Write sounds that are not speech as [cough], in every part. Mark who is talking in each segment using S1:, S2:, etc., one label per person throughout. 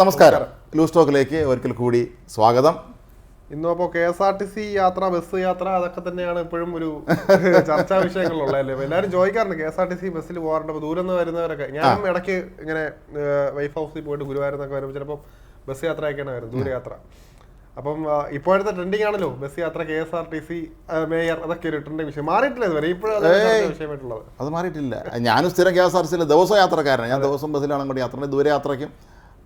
S1: നമസ്കാരം. ലൂസ് ടോക്കിലേക്ക് ഒരിക്കൽ കൂടി സ്വാഗതം.
S2: ഇന്നും അപ്പോൾ K S R T C യാത്ര ബസ് യാത്ര അതൊക്കെ തന്നെയാണ് ഇപ്പോഴും ഒരു [laughs] ചർച്ചാ വിഷയങ്ങളുള്ളതല്ലേ എല്ലാവരും ചോദിക്കാറുണ്ട് K S R T C ബസ്സിൽ പോകാറുണ്ട്? ദൂരം നിന്ന് വരുന്നവരൊക്കെ. ഞാൻ ഇടയ്ക്ക് ഇങ്ങനെ വൈഫ് ഹൗസിൽ പോയിട്ട് ഗുരുവായൂരെന്നൊക്കെ വരുമ്പോൾ ചിലപ്പോൾ ബസ് യാത്രയൊക്കെയാണ് വരുന്നത് ദൂരയാത്ര അപ്പം ഇപ്പോഴത്തെ ട്രെൻഡിങ് ആണല്ലോ ബസ് യാത്ര K S R T C mayor അതൊക്കെ ഒരു ട്രെൻഡിങ് വിഷയം. മാറിയിട്ടില്ല ഇതുവരെ? ഇപ്പോഴും അത് വിഷയമായിട്ടുള്ളത്.
S1: അത് മാറിയിട്ടില്ല. ഞാനും സ്ഥിരം കെ എസ് ആർ ടി സിയിലെ ദിവസം യാത്രക്കാരനാണ്. ഞാൻ ദിവസം ബസ്സിലാണ് അങ്ങോട്ട് യാത്ര ദൂരെ യാത്രയ്ക്കും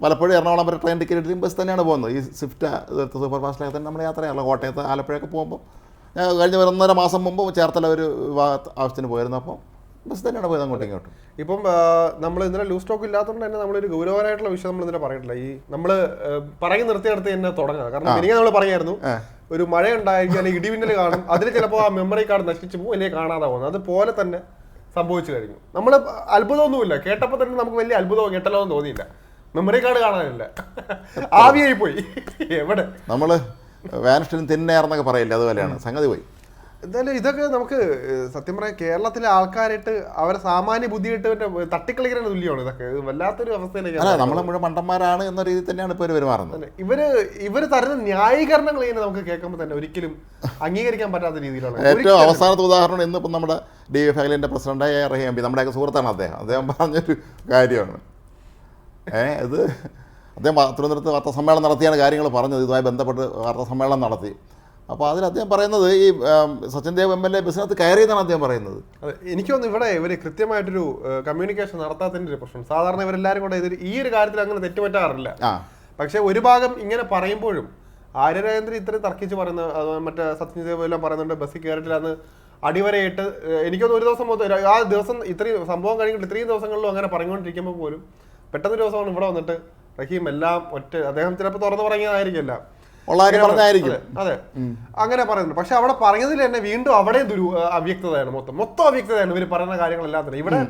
S1: പലപ്പോഴും എറണാകുളം വരെ ട്രെയിൻ ടിക്കറ്റ് എടുത്തും ബസ് തന്നെയാണ് പോകുന്നത്. ഈ സ്വിഫ്റ്റ് സൂപ്പർ ഫാസ്റ്റിലൊക്കെ തന്നെ നമ്മുടെ യാത്രയാണല്ലോ കോട്ടയത്ത് ആലപ്പുഴയൊക്കെ പോകുമ്പോൾ ഞാൻ കഴിഞ്ഞ ഒന്നര മാസം മുമ്പ് ചേർത്തല ഒരു ആവശ്യത്തിന് പോയിരുന്നു. അപ്പോൾ ബസ് തന്നെയാണ് പോയത് അങ്ങോട്ടും ഇങ്ങോട്ടും.
S2: ഇപ്പം നമ്മൾ ഇന്നലെ ലൂസ് സ്റ്റോക്ക് ഇല്ലാത്തതുകൊണ്ട് തന്നെ നമ്മളൊരു ഗൗരവമായിട്ടുള്ള വിഷയം നമ്മൾ ഇന്നലെ പറഞ്ഞിട്ടില്ല. ഈ നമ്മൾ പറയും നിർത്തി തന്നെ തുടങ്ങുക കാരണം എനിക്ക് നമ്മൾ പറയായിരുന്നു ഒരു മഴ ഉണ്ടായിരിക്കും അല്ലെങ്കിൽ ഇടിമിന്നൽ കാണും. അതിൽ ചിലപ്പോൾ ആ മെമ്മറി കാർഡ് നശിച്ചു പോകും അല്ലെങ്കിൽ കാണാതെ പോകുന്നത് അതുപോലെ തന്നെ സംഭവിച്ചു കഴിഞ്ഞു. നമ്മൾ അത്ഭുതമൊന്നുമില്ല. കേട്ടപ്പോൾ തന്നെ നമുക്ക് വലിയ അത്ഭുതമോ കേട്ടല്ലോ എന്ന് തോന്നിയില്ല. മെമ്മറി കാർഡ് കാണാനില്ല. ആവിയായി പോയി എവിടെ?
S1: നമ്മൾ വാനിഷ്ടിന് തിന്നേർന്നൊക്കെ പറയില്ല അതുപോലെയാണ്. സംഗതി പോയി.
S2: എന്തായാലും ഇതൊക്കെ നമുക്ക് സത്യം പറയാം കേരളത്തിലെ ആൾക്കാരായിട്ട് അവരെ സാമാന്യ ബുദ്ധിയിട്ട് മറ്റേ തട്ടിക്കളിക്കുന്ന തുല്യമാണ് ഇതൊക്കെ. വല്ലാത്തൊരു അവസ്ഥയിലേക്ക്
S1: നമ്മളെ മുഴുവൻ മണ്ടന്മാരാണ് എന്ന രീതിയിൽ തന്നെയാണ് ഇപ്പോൾ പെരുമാറുന്നത്.
S2: ഇവർ ഇവർ തരുന്ന ന്യായീകരണങ്ങൾ ഇങ്ങനെ നമുക്ക് കേൾക്കുമ്പോൾ തന്നെ ഒരിക്കലും അംഗീകരിക്കാൻ പറ്റാത്ത രീതിയിലാണ്.
S1: ഏറ്റവും അവസാനത്തെ ഉദാഹരണം ഇന്നിപ്പം നമ്മുടെ ഡി എഫ് ഐലിന്റെ പ്രസിഡന്റായ എ റഹീം പി നമ്മുടെയൊക്കെ സുഹൃത്താണ് അദ്ദേഹം. അദ്ദേഹം പറഞ്ഞൊരു കാര്യമാണ്. ഏ ഇത് അദ്ദേഹം തിരുവനന്തപുരത്ത് വാർത്താ സമ്മേളനം നടത്തിയാണ് കാര്യങ്ങൾ പറഞ്ഞത്. ഇതുമായി ബന്ധപ്പെട്ട് വാർത്താ സമ്മേളനം നടത്തി. അപ്പോൾ അതിൽ അദ്ദേഹം പറയുന്നത് ഈ Sachin Dev M L A business കയറിയെന്നാണ് അദ്ദേഹം പറയുന്നത്.
S2: എനിക്ക് തോന്നുന്നു ഇവിടെ ഇവർ കൃത്യമായിട്ടൊരു കമ്മ്യൂണിക്കേഷൻ നടത്താത്തതിന്റെ ഒരു പ്രശ്നം സാധാരണ ഇവരെല്ലാവരും കൂടെ ഇതിൽ ഈ ഒരു കാര്യത്തിൽ അങ്ങനെ തെറ്റുപറ്റാറില്ല. പക്ഷെ ഒരു ഭാഗം ഇങ്ങനെ പറയുമ്പോഴും ആര്യരാജേന്ദ്രൻ ഇത്രയും തർക്കിച്ച് പറയുന്ന അത് മറ്റേ സച്ചിൻ ദേവ് എല്ലാം പറയുന്നുണ്ട് ബസ്സിൽ കയറിയിട്ടില്ല അന്ന് അടിവരയിട്ട് എനിക്കൊന്നും എനിക്കൊന്ന് ഒരു ദിവസം മൊത്തം ആ ദിവസം ഇത്രയും സംഭവം കഴിഞ്ഞിട്ട് ഇത്രയും ദിവസങ്ങളിലും അങ്ങനെ പറഞ്ഞുകൊണ്ടിരിക്കുമ്പോൾ പോലും പെട്ടെന്ന് ഒരു ദിവസമാണ് ഇവിടെ വന്നിട്ട് റഹീം എല്ലാം ഒറ്റ അദ്ദേഹം ചിലപ്പോൾ തുറന്നു പറഞ്ഞതായിരിക്കില്ല അതെ അങ്ങനെ പറയുന്നുണ്ട്. പക്ഷെ അവിടെ പറഞ്ഞതിൽ തന്നെ വീണ്ടും അവിടെ ദുരു അവ്യക്തതയാണ് മൊത്തം. മൊത്തം അവ്യക്തതയാണ് ഇവർ പറയുന്ന കാര്യങ്ങളെല്ലാം തന്നെ ഇവിടെ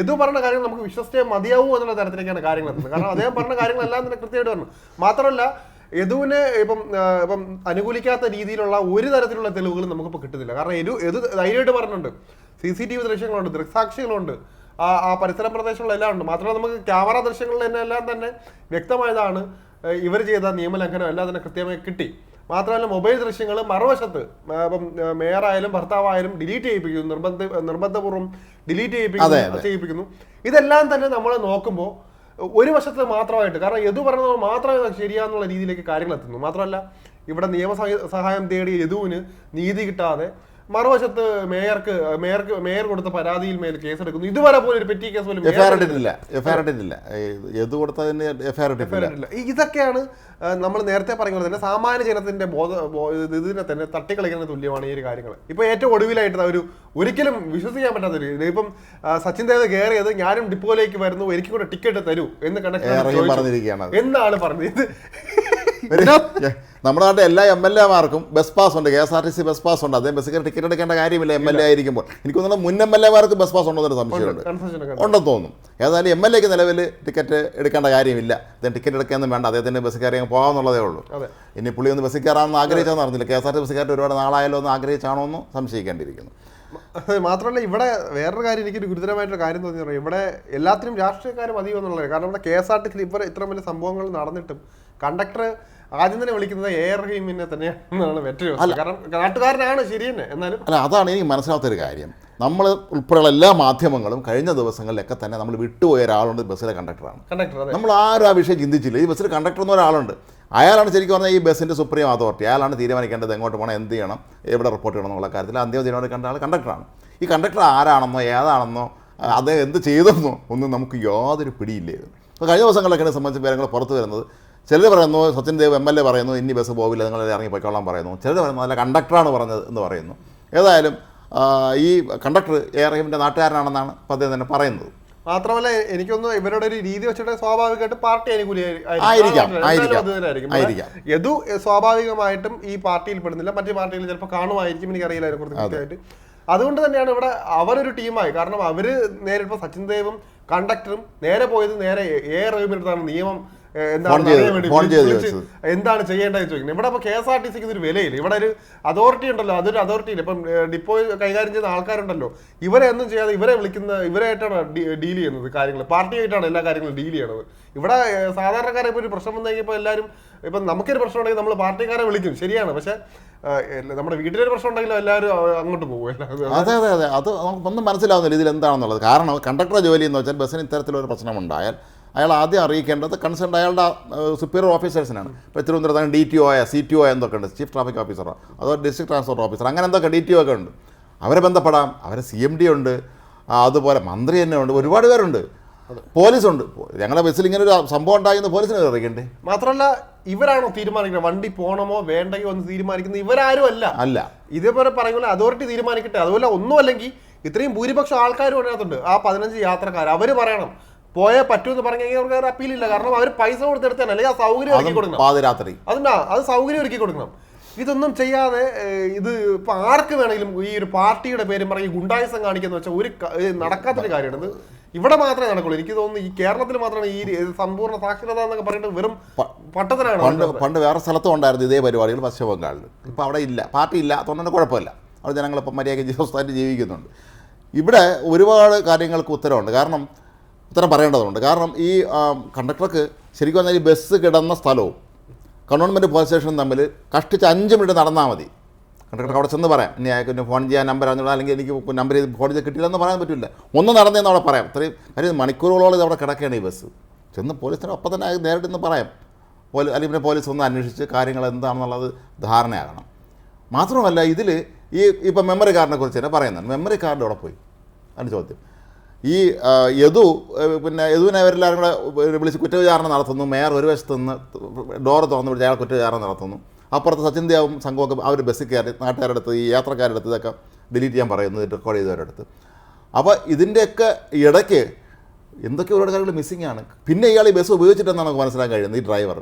S2: എതു പറഞ്ഞ കാര്യങ്ങൾ നമുക്ക് വിശ്വസിച്ചേ മതിയാവൂ എന്നുള്ള തരത്തിലേക്കാണ് കാര്യങ്ങൾ എത്തുന്നത്. കാരണം അദ്ദേഹം പറഞ്ഞ കാര്യങ്ങളെല്ലാം തന്നെ കൃത്യമായിട്ട് പറഞ്ഞു. മാത്രമല്ല യദുവിനെ ഇപ്പം ഇപ്പം അനുകൂലിക്കാത്ത രീതിയിലുള്ള ഒരു തരത്തിലുള്ള തെളിവുകളും നമുക്കിപ്പോൾ കിട്ടുന്നില്ല. കാരണം എരു എതു ധൈര്യമായിട്ട് പറഞ്ഞിട്ടുണ്ട്. സി സി ടി വി ദൃശ്യങ്ങളുണ്ട് ദൃക്സാക്ഷികളുണ്ട്. ആ ആ പരിസര പ്രദേശങ്ങളിലെല്ലാം ഉണ്ട്. മാത്രമല്ല നമുക്ക് ക്യാമറ ദൃശ്യങ്ങളിൽ തന്നെ എല്ലാം തന്നെ വ്യക്തമായതാണ് ഇവർ ചെയ്ത നിയമലംഘനം എല്ലാം തന്നെ കൃത്യമായി കിട്ടി. മാത്രമല്ല മൊബൈൽ ദൃശ്യങ്ങൾ മറുവശത്ത് ഇപ്പം മേയറായാലും ഭർത്താവായാലും ഡിലീറ്റ് ചെയ്യിപ്പിക്കുന്നു നിർബന്ധ നിർബന്ധപൂർവം ഡിലീറ്റ് ചെയ്യിപ്പിക്കുന്നു ചെയ്യിപ്പിക്കുന്നു. ഇതെല്ലാം തന്നെ നമ്മൾ നോക്കുമ്പോൾ ഒരു വശത്ത് മാത്രമായിട്ട് കാരണം എതു പറഞ്ഞത് മാത്രമേ ശരിയാന്നുള്ള രീതിയിലേക്ക് കാര്യങ്ങൾ എത്തുന്നു. മാത്രമല്ല ഇവിടെ നിയമ സഹായ- സഹായം തേടിയ യദുവിന് നീതി കിട്ടാതെ മറുവശത്ത് മേയർക്ക് മേയർക്ക് മേയർ കൊടുത്ത പരാതിയിൽ മേൽ കേസെടുക്കുന്നു. ഇതുവരെ പോലും ഒരു പെറ്റി കേസ് പോലും
S1: എഫ്ഐആർ ഇട്ടിട്ടില്ല. എഫ് ഐ ആർ ഇട്ടിട്ടില്ല. ഏത് കൊടുത്തതിന് എഫ് ഐ ആർ ഇട്ടിട്ടില്ല.
S2: ഇതൊക്കെയാണ് നമ്മൾ നേരത്തെ പോലെ തന്നെ സാമാന്യ ജനത്തിന്റെ ബോധ ഇതിനെ തന്നെ തട്ടിക്കളിക്കുന്ന തുല്യമാണ് ഈ ഒരു കാര്യങ്ങൾ. ഇപ്പൊ ഏറ്റവും ഒടുവിലായിട്ട് ഒരു ഒരിക്കലും വിശ്വസിക്കാൻ പറ്റാത്ത ഒരു ഇപ്പം സച്ചിൻ ദേവ് കയറിയത് ഞാനും ഡിപ്പോയിലേക്ക് വരുന്നു എനിക്ക് കൂടെ ടിക്കറ്റ് തരൂ എന്ന്
S1: കണ്ടെത്തി
S2: എന്നാണ് പറഞ്ഞത്. ഇത് [laughs]
S1: നമ്മുടെ നാട്ടിൽ എല്ലാ എം എൽ എമാർക്കും ബസ് പാസ് ഉണ്ട്. K S R T C bus pass ഉണ്ട്. അദ്ദേഹം ബസ് കയറി ടിക്കറ്റ് എടുക്കേണ്ട കാര്യമില്ല എം എൽ എ ആയിരിക്കുമ്പോൾ. എനിക്ക് തോന്നുന്നു മുൻ എം എൽ എമാർക്ക് ബസ് പാസ് ഉണ്ടെന്നൊരു സംശയമുണ്ട്. ഉണ്ടെന്ന് തോന്നുന്നു ഏതായാലും എം എൽ എക്ക് നിലവിൽ ടിക്കറ്റ് എടുക്കേണ്ട കാര്യമില്ല. അദ്ദേഹം ടിക്കറ്റ് എടുക്കാനൊന്നും വേണ്ട. അദ്ദേഹത്തിന് ബസ് കയറി പോകാമെന്നുള്ളതേ ഉള്ളൂ. ഇനി പുള്ളി ഒന്ന് ബസ് കയറാമെന്ന് ആഗ്രഹിച്ചാന്ന് അറിഞ്ഞില്ല K S R T bus കയറി ഒരുപാട് നാളായാലോ എന്ന് ആഗ്രഹിച്ചാണോ എന്ന് സംശയിക്കേണ്ടിയിരിക്കുന്നു.
S2: മാത്രമല്ല ഇവിടെ വേറൊരു കാര്യം എനിക്കൊരു ഗുരുതരമായിട്ടൊരു കാര്യം തോന്നി ഇവിടെ എല്ലാത്തിനും രാഷ്ട്രീയക്കാരും അധികം എന്നുള്ളത് കാരണം ഇവിടെ K S R T C ഇവർ ഇത്ര വലിയ സംഭവങ്ങൾ നടന്നിട്ടും കണ്ടക്ടർ ആദ്യം തന്നെ വിളിക്കുന്നത് എയർ ഹീമിനെ തന്നെയാണെന്നാണ് മറ്റൊരു. കാരണം നാട്ടുകാരനാണ് ശരി തന്നെ. എന്നാലും
S1: അല്ല അതാണ് എനിക്ക് മനസ്സിലാത്തൊരു കാര്യം. നമ്മൾ ഉൾപ്പെടെയുള്ള എല്ലാ മാധ്യമങ്ങളും കഴിഞ്ഞ ദിവസങ്ങളിലൊക്കെ തന്നെ നമ്മൾ വിട്ടുപോയ ഒരാളുണ്ട് ബസ്സിലെ കണ്ടക്ടറാണ്.
S2: കണ്ടക്ടർ
S1: നമ്മൾ ആരും ആ വിഷയം ചിന്തിച്ചില്ല. ഈ ബസ്സിൽ കണ്ടക്ടർ എന്ന ഒരാളുണ്ട്. അയാളാണ് ശരിക്കും പറഞ്ഞാൽ ഈ ബസ്സിന്റെ സുപ്രീം അതോറിറ്റി. അയാളാണ് തീരുമാനിക്കേണ്ടത് എങ്ങോട്ട് പോകണം എന്ത് ചെയ്യണം എവിടെ റിപ്പോർട്ട് ചെയ്യണം എന്നുള്ള കാര്യത്തിൽ അന്തിമ തീരുമാനിക്കേണ്ട ആൾ കണ്ടക്ടറാണ്. ഈ കണ്ടക്ടർ ആരാണെന്നോ ഏതാണെന്നോ അദ്ദേഹം എന്ത് ചെയ്തെന്നോ ഒന്നും നമുക്ക് യാതൊരു പിടിയില്ലായിരുന്നു അപ്പോൾ കഴിഞ്ഞ ദിവസങ്ങളിലൊക്കെയാണ് സംബന്ധിച്ച് വിവരങ്ങൾ പുറത്തു വരുന്നത്. ചിലർ പറയുന്നു Sachin Dev M L A പറയുന്നു ഇനി ബസ് പോവില്ല നിങ്ങൾ ഇറങ്ങി പോയിക്കോളാൻ പറയുന്നു. ചിലർ പറയുന്നു അല്ല കണ്ടക്ടറാണ് പറഞ്ഞത് എന്ന് പറയുന്നു. ഏതായാലും ഈ കണ്ടക്ടർ എ റഹീമിന്റെ നാട്ടുകാരനാണെന്നാണ് അദ്ദേഹം തന്നെ പറയുന്നത്.
S2: മാത്രമല്ല എനിക്കൊന്ന് ഇവരുടെ ഒരു രീതി വെച്ചിട്ട് സ്വാഭാവികമായിട്ട് പാർട്ടി അനുകൂലി
S1: ആയിരിക്കാം, ആയിരിക്കാം, ആയിരിക്കാം.
S2: യദു സ്വാഭാവികമായിട്ടും ഈ പാർട്ടിയിൽ പെടുന്നില്ല മറ്റു പാർട്ടിയിൽ ചിലപ്പോൾ കാണുമായിരിക്കും എനിക്കറിയില്ല അതിനെക്കുറിച്ച് കൃത്യമായിട്ട്. അതുകൊണ്ട് തന്നെയാണ് ഇവിടെ അവരൊരു ടീമായി. കാരണം അവർ നേരെ ഇപ്പോൾ സച്ചിൻ ദേവും കണ്ടക്ടറും നേരെ പോയത് നേരെ എ റഹീമിനടുത്താണ് നിയമം എന്താണ് ചെയ്യേണ്ടത് ചോദിക്കുന്നത്? ഇവിടെ ഇപ്പോൾ കെ എസ് ആർ ടി സിക്ക് ഇതൊരു വിലയില്ല. ഇവിടെ ഒരു അതോറിറ്റി ഉണ്ടല്ലോ. അതൊരു അതോറിറ്റി ഇല്ല. ഇപ്പം ഡിപ്പോ കൈകാര്യം ചെയ്യുന്ന ആൾക്കാരുണ്ടല്ലോ. ഇവരെ ഒന്നും ചെയ്യാതെ ഇവരെ വിളിക്കുന്ന ഇവരായിട്ടാണ് ഡീൽ ചെയ്യുന്നത് കാര്യങ്ങൾ. പാർട്ടിയായിട്ടാണ് എല്ലാ കാര്യങ്ങളും ഡീൽ ചെയ്യണത്. ഇവിടെ സാധാരണക്കാരെ ഇപ്പോൾ ഒരു പ്രശ്നം വന്നു കഴിഞ്ഞപ്പോൾ എല്ലാവരും ഇപ്പം നമുക്കൊരു പ്രശ്നം ഉണ്ടെങ്കിൽ നമ്മൾ പാർട്ടിക്കാരെ വിളിക്കും. ശരിയാണ്. പക്ഷേ നമ്മുടെ വീട്ടിലൊരു പ്രശ്നം ഉണ്ടെങ്കിലും എല്ലാവരും അങ്ങോട്ട് പോകും.
S1: അതെ അതെ അതെ. അത് നമുക്കൊന്നും മനസ്സിലാവുന്നില്ല ഇതിൽ എന്താണെന്നുള്ളത്. കാരണം കണ്ടക്ടർ ജോലി എന്ന് വെച്ചാൽ ബസ്സിന് ഇത്തരത്തിലൊരു പ്രശ്നമുണ്ടായാൽ അയാൾ ആദ്യം അറിയിക്കേണ്ടത് കൺസേൺ അയാളുടെ സുപ്പീരിയർ ഓഫീസേഴ്സിനാണ് ഇപ്പോൾ തിരുവനന്തപുരത്ത് D T O C T O എന്തൊക്കെ ഉണ്ട്? ചീഫ് ട്രാഫിക് ഓഫീസറോ അതോ ഡിസ്ട്രിക്ട് ട്രാൻസ്പോർട്ട് ഓഫീസർ അങ്ങനെ എന്തൊക്കെ ഡി ടി ഒ ഒക്കെ ഉണ്ട്? അവരെ ബന്ധപ്പെടാം. അവരെ സി എം ഡി ഉണ്ട്. അതുപോലെ മന്ത്രി തന്നെ ഉണ്ട്. ഒരുപാട് പേരുണ്ട്. പോലീസുണ്ട്. ഞങ്ങളുടെ ബസ്സിൽ ഇങ്ങനെ ഒരു സംഭവം ഉണ്ടായിരുന്നു പോലീസിനെ അറിയിക്കണ്ടേ?
S2: മാത്രമല്ല ഇവരാണോ തീരുമാനിക്കുന്നത്? വണ്ടി പോണമോ വേണ്ടയോ എന്ന് തീരുമാനിക്കുന്നത്? ഇവരാരും അല്ല.
S1: അല്ല.
S2: ഇതേപോലെ പറയുമ്പോൾ അതോറിറ്റി തീരുമാനിക്കട്ടെ. അതുപോലെ ഒന്നും അല്ലെങ്കിൽ ഇത്രയും ഭൂരിപക്ഷം ആൾക്കാരും അതിനകത്തുണ്ട്. ആ പതിനഞ്ച് യാത്രക്കാർ. അവർ പറയണം. പോയേ പറ്റൂന്ന് പറഞ്ഞു കഴിഞ്ഞാൽ അവർക്ക് അപ്പീൽ ഇല്ല. കാരണം അവർ പൈസ കൊടുത്തെടുത്താണ് അല്ലെങ്കിൽ ആ സൗകര്യം ഒരുക്കി കൊടുക്കണം.
S1: പാതിരാത്രി.
S2: അതിനാ അത് സൗകര്യം ഒരുക്കി കൊടുക്കണം. ഇതൊന്നും ചെയ്യാതെ ഇത് ഇപ്പൊ ആർക്ക് വേണമെങ്കിലും ഈ ഒരു പാർട്ടിയുടെ പേരും പറഞ്ഞ് ഗുണ്ടായുസം കാണിക്കുന്ന വെച്ചാൽ ഒരു നടക്കാത്തൊരു കാര്യമാണ്. ഇത് ഇവിടെ മാത്രമേ നടക്കുള്ളൂ. എനിക്ക് തോന്നുന്നു ഈ കേരളത്തിൽ മാത്രമാണ് ഈ സമ്പൂർണ സാക്ഷരത എന്നൊക്കെ പറയുന്നത് വെറും പട്ടത്തിനാണ്
S1: പണ്ട് പണ്ട് വേറെ സ്ഥലത്തും ഉണ്ടായിരുന്നു ഇതേ പരിപാടികൾ പശ്ചിമ ബംഗാളിൽ. ഇപ്പൊ അവിടെ ഇല്ല. പാർട്ടി ഇല്ല. അതുകൊണ്ട് കുഴപ്പമില്ല. അവിടെ ജനങ്ങളിപ്പം മര്യാദയ്ക്ക് ജീവിതസ്ഥായിട്ട് ജീവിക്കുന്നുണ്ട്. ഇവിടെ ഒരുപാട് കാര്യങ്ങൾക്ക് ഉത്തരവുണ്ട്. കാരണം ഉത്തരം പറയേണ്ടതുണ്ട്. കാരണം ഈ കണ്ടക്ടർക്ക് ശരിക്കും പറഞ്ഞാൽ ഈ ബസ് കിടന്ന സ്ഥലവും കണ്ടോൺമെന്റ് പോലീസ് സ്റ്റേഷനും തമ്മിൽ കഷ്ടിച്ച് അഞ്ച് മിനിറ്റ് നടന്നാൽ മതി. കണ്ടക്ടർക്ക് അവിടെ ചെന്ന് പറയാം ഇനി അയാൾക്ക് ഫോൺ ചെയ്യാൻ നമ്പർ അറിഞ്ഞോളാം അല്ലെങ്കിൽ എനിക്ക് നമ്പർ ചെയ്ത് ഫോൺ ചെയ്ത് കിട്ടിയില്ലെന്ന് പറയാൻ പറ്റില്ല. ഒന്ന് നടന്നേന്ന് അവിടെ പറയാം. ഇത്രയും കാര്യം മണിക്കൂറുകളോളം ഇത് അവിടെ കിടക്കുകയാണ് ഈ ബസ് ചെന്ന് പോലീസിന് ഒപ്പം തന്നെ നേരിട്ട് ഇന്ന് പറയാം. പോലെ അല്ലെങ്കിൽ പിന്നെ പോലീസ് ഒന്ന് അന്വേഷിച്ച് കാര്യങ്ങൾ എന്താണെന്നുള്ളത് ധാരണയാകണം. മാത്രമല്ല ഇതിൽ ഈ ഇപ്പം മെമ്മറി കാർഡിനെ കുറിച്ച് തന്നെ പറയുന്നുണ്ട്. മെമ്മറി കാർഡ് അവിടെ പോയി? അതിന്റെ ചോദ്യം. ഈ യദു പിന്നെ യദുവിനെ അവരെല്ലാവരും കൂടെ വിളിച്ച് കുറ്റവിചാരണ നടത്തുന്നു. മേയർ ഒരു വശത്ത് നിന്ന് ഡോർ തുറന്ന് വിളിച്ച് അയാൾ കുറ്റവിചാരണ നടത്തുന്നു. അപ്പുറത്ത് സച്ചിൻ ദേവും സംഘമൊക്കെ അവർ ബസ്സിൽ കയറി നാട്ടുകാരുടെ അടുത്ത് ഈ യാത്രക്കാരുടെ അടുത്ത് ഇതൊക്കെ ഡിലീറ്റ് ചെയ്യാൻ പറയുന്നു റെക്കോർഡ് ചെയ്തവരുടെ അടുത്ത്. അപ്പോൾ ഇതിന്റെയൊക്കെ ഇടയ്ക്ക് എന്തൊക്കെ ഒരുപാട് കാര്യങ്ങൾ മിസ്സിംഗ് ആണ്. പിന്നെ ഇയാൾ ഈ ബസ് ഉപയോഗിച്ചിട്ടെന്നാണ് നമുക്ക് മനസ്സിലാക്കാൻ കഴിയുന്നത് ഈ ഡ്രൈവർ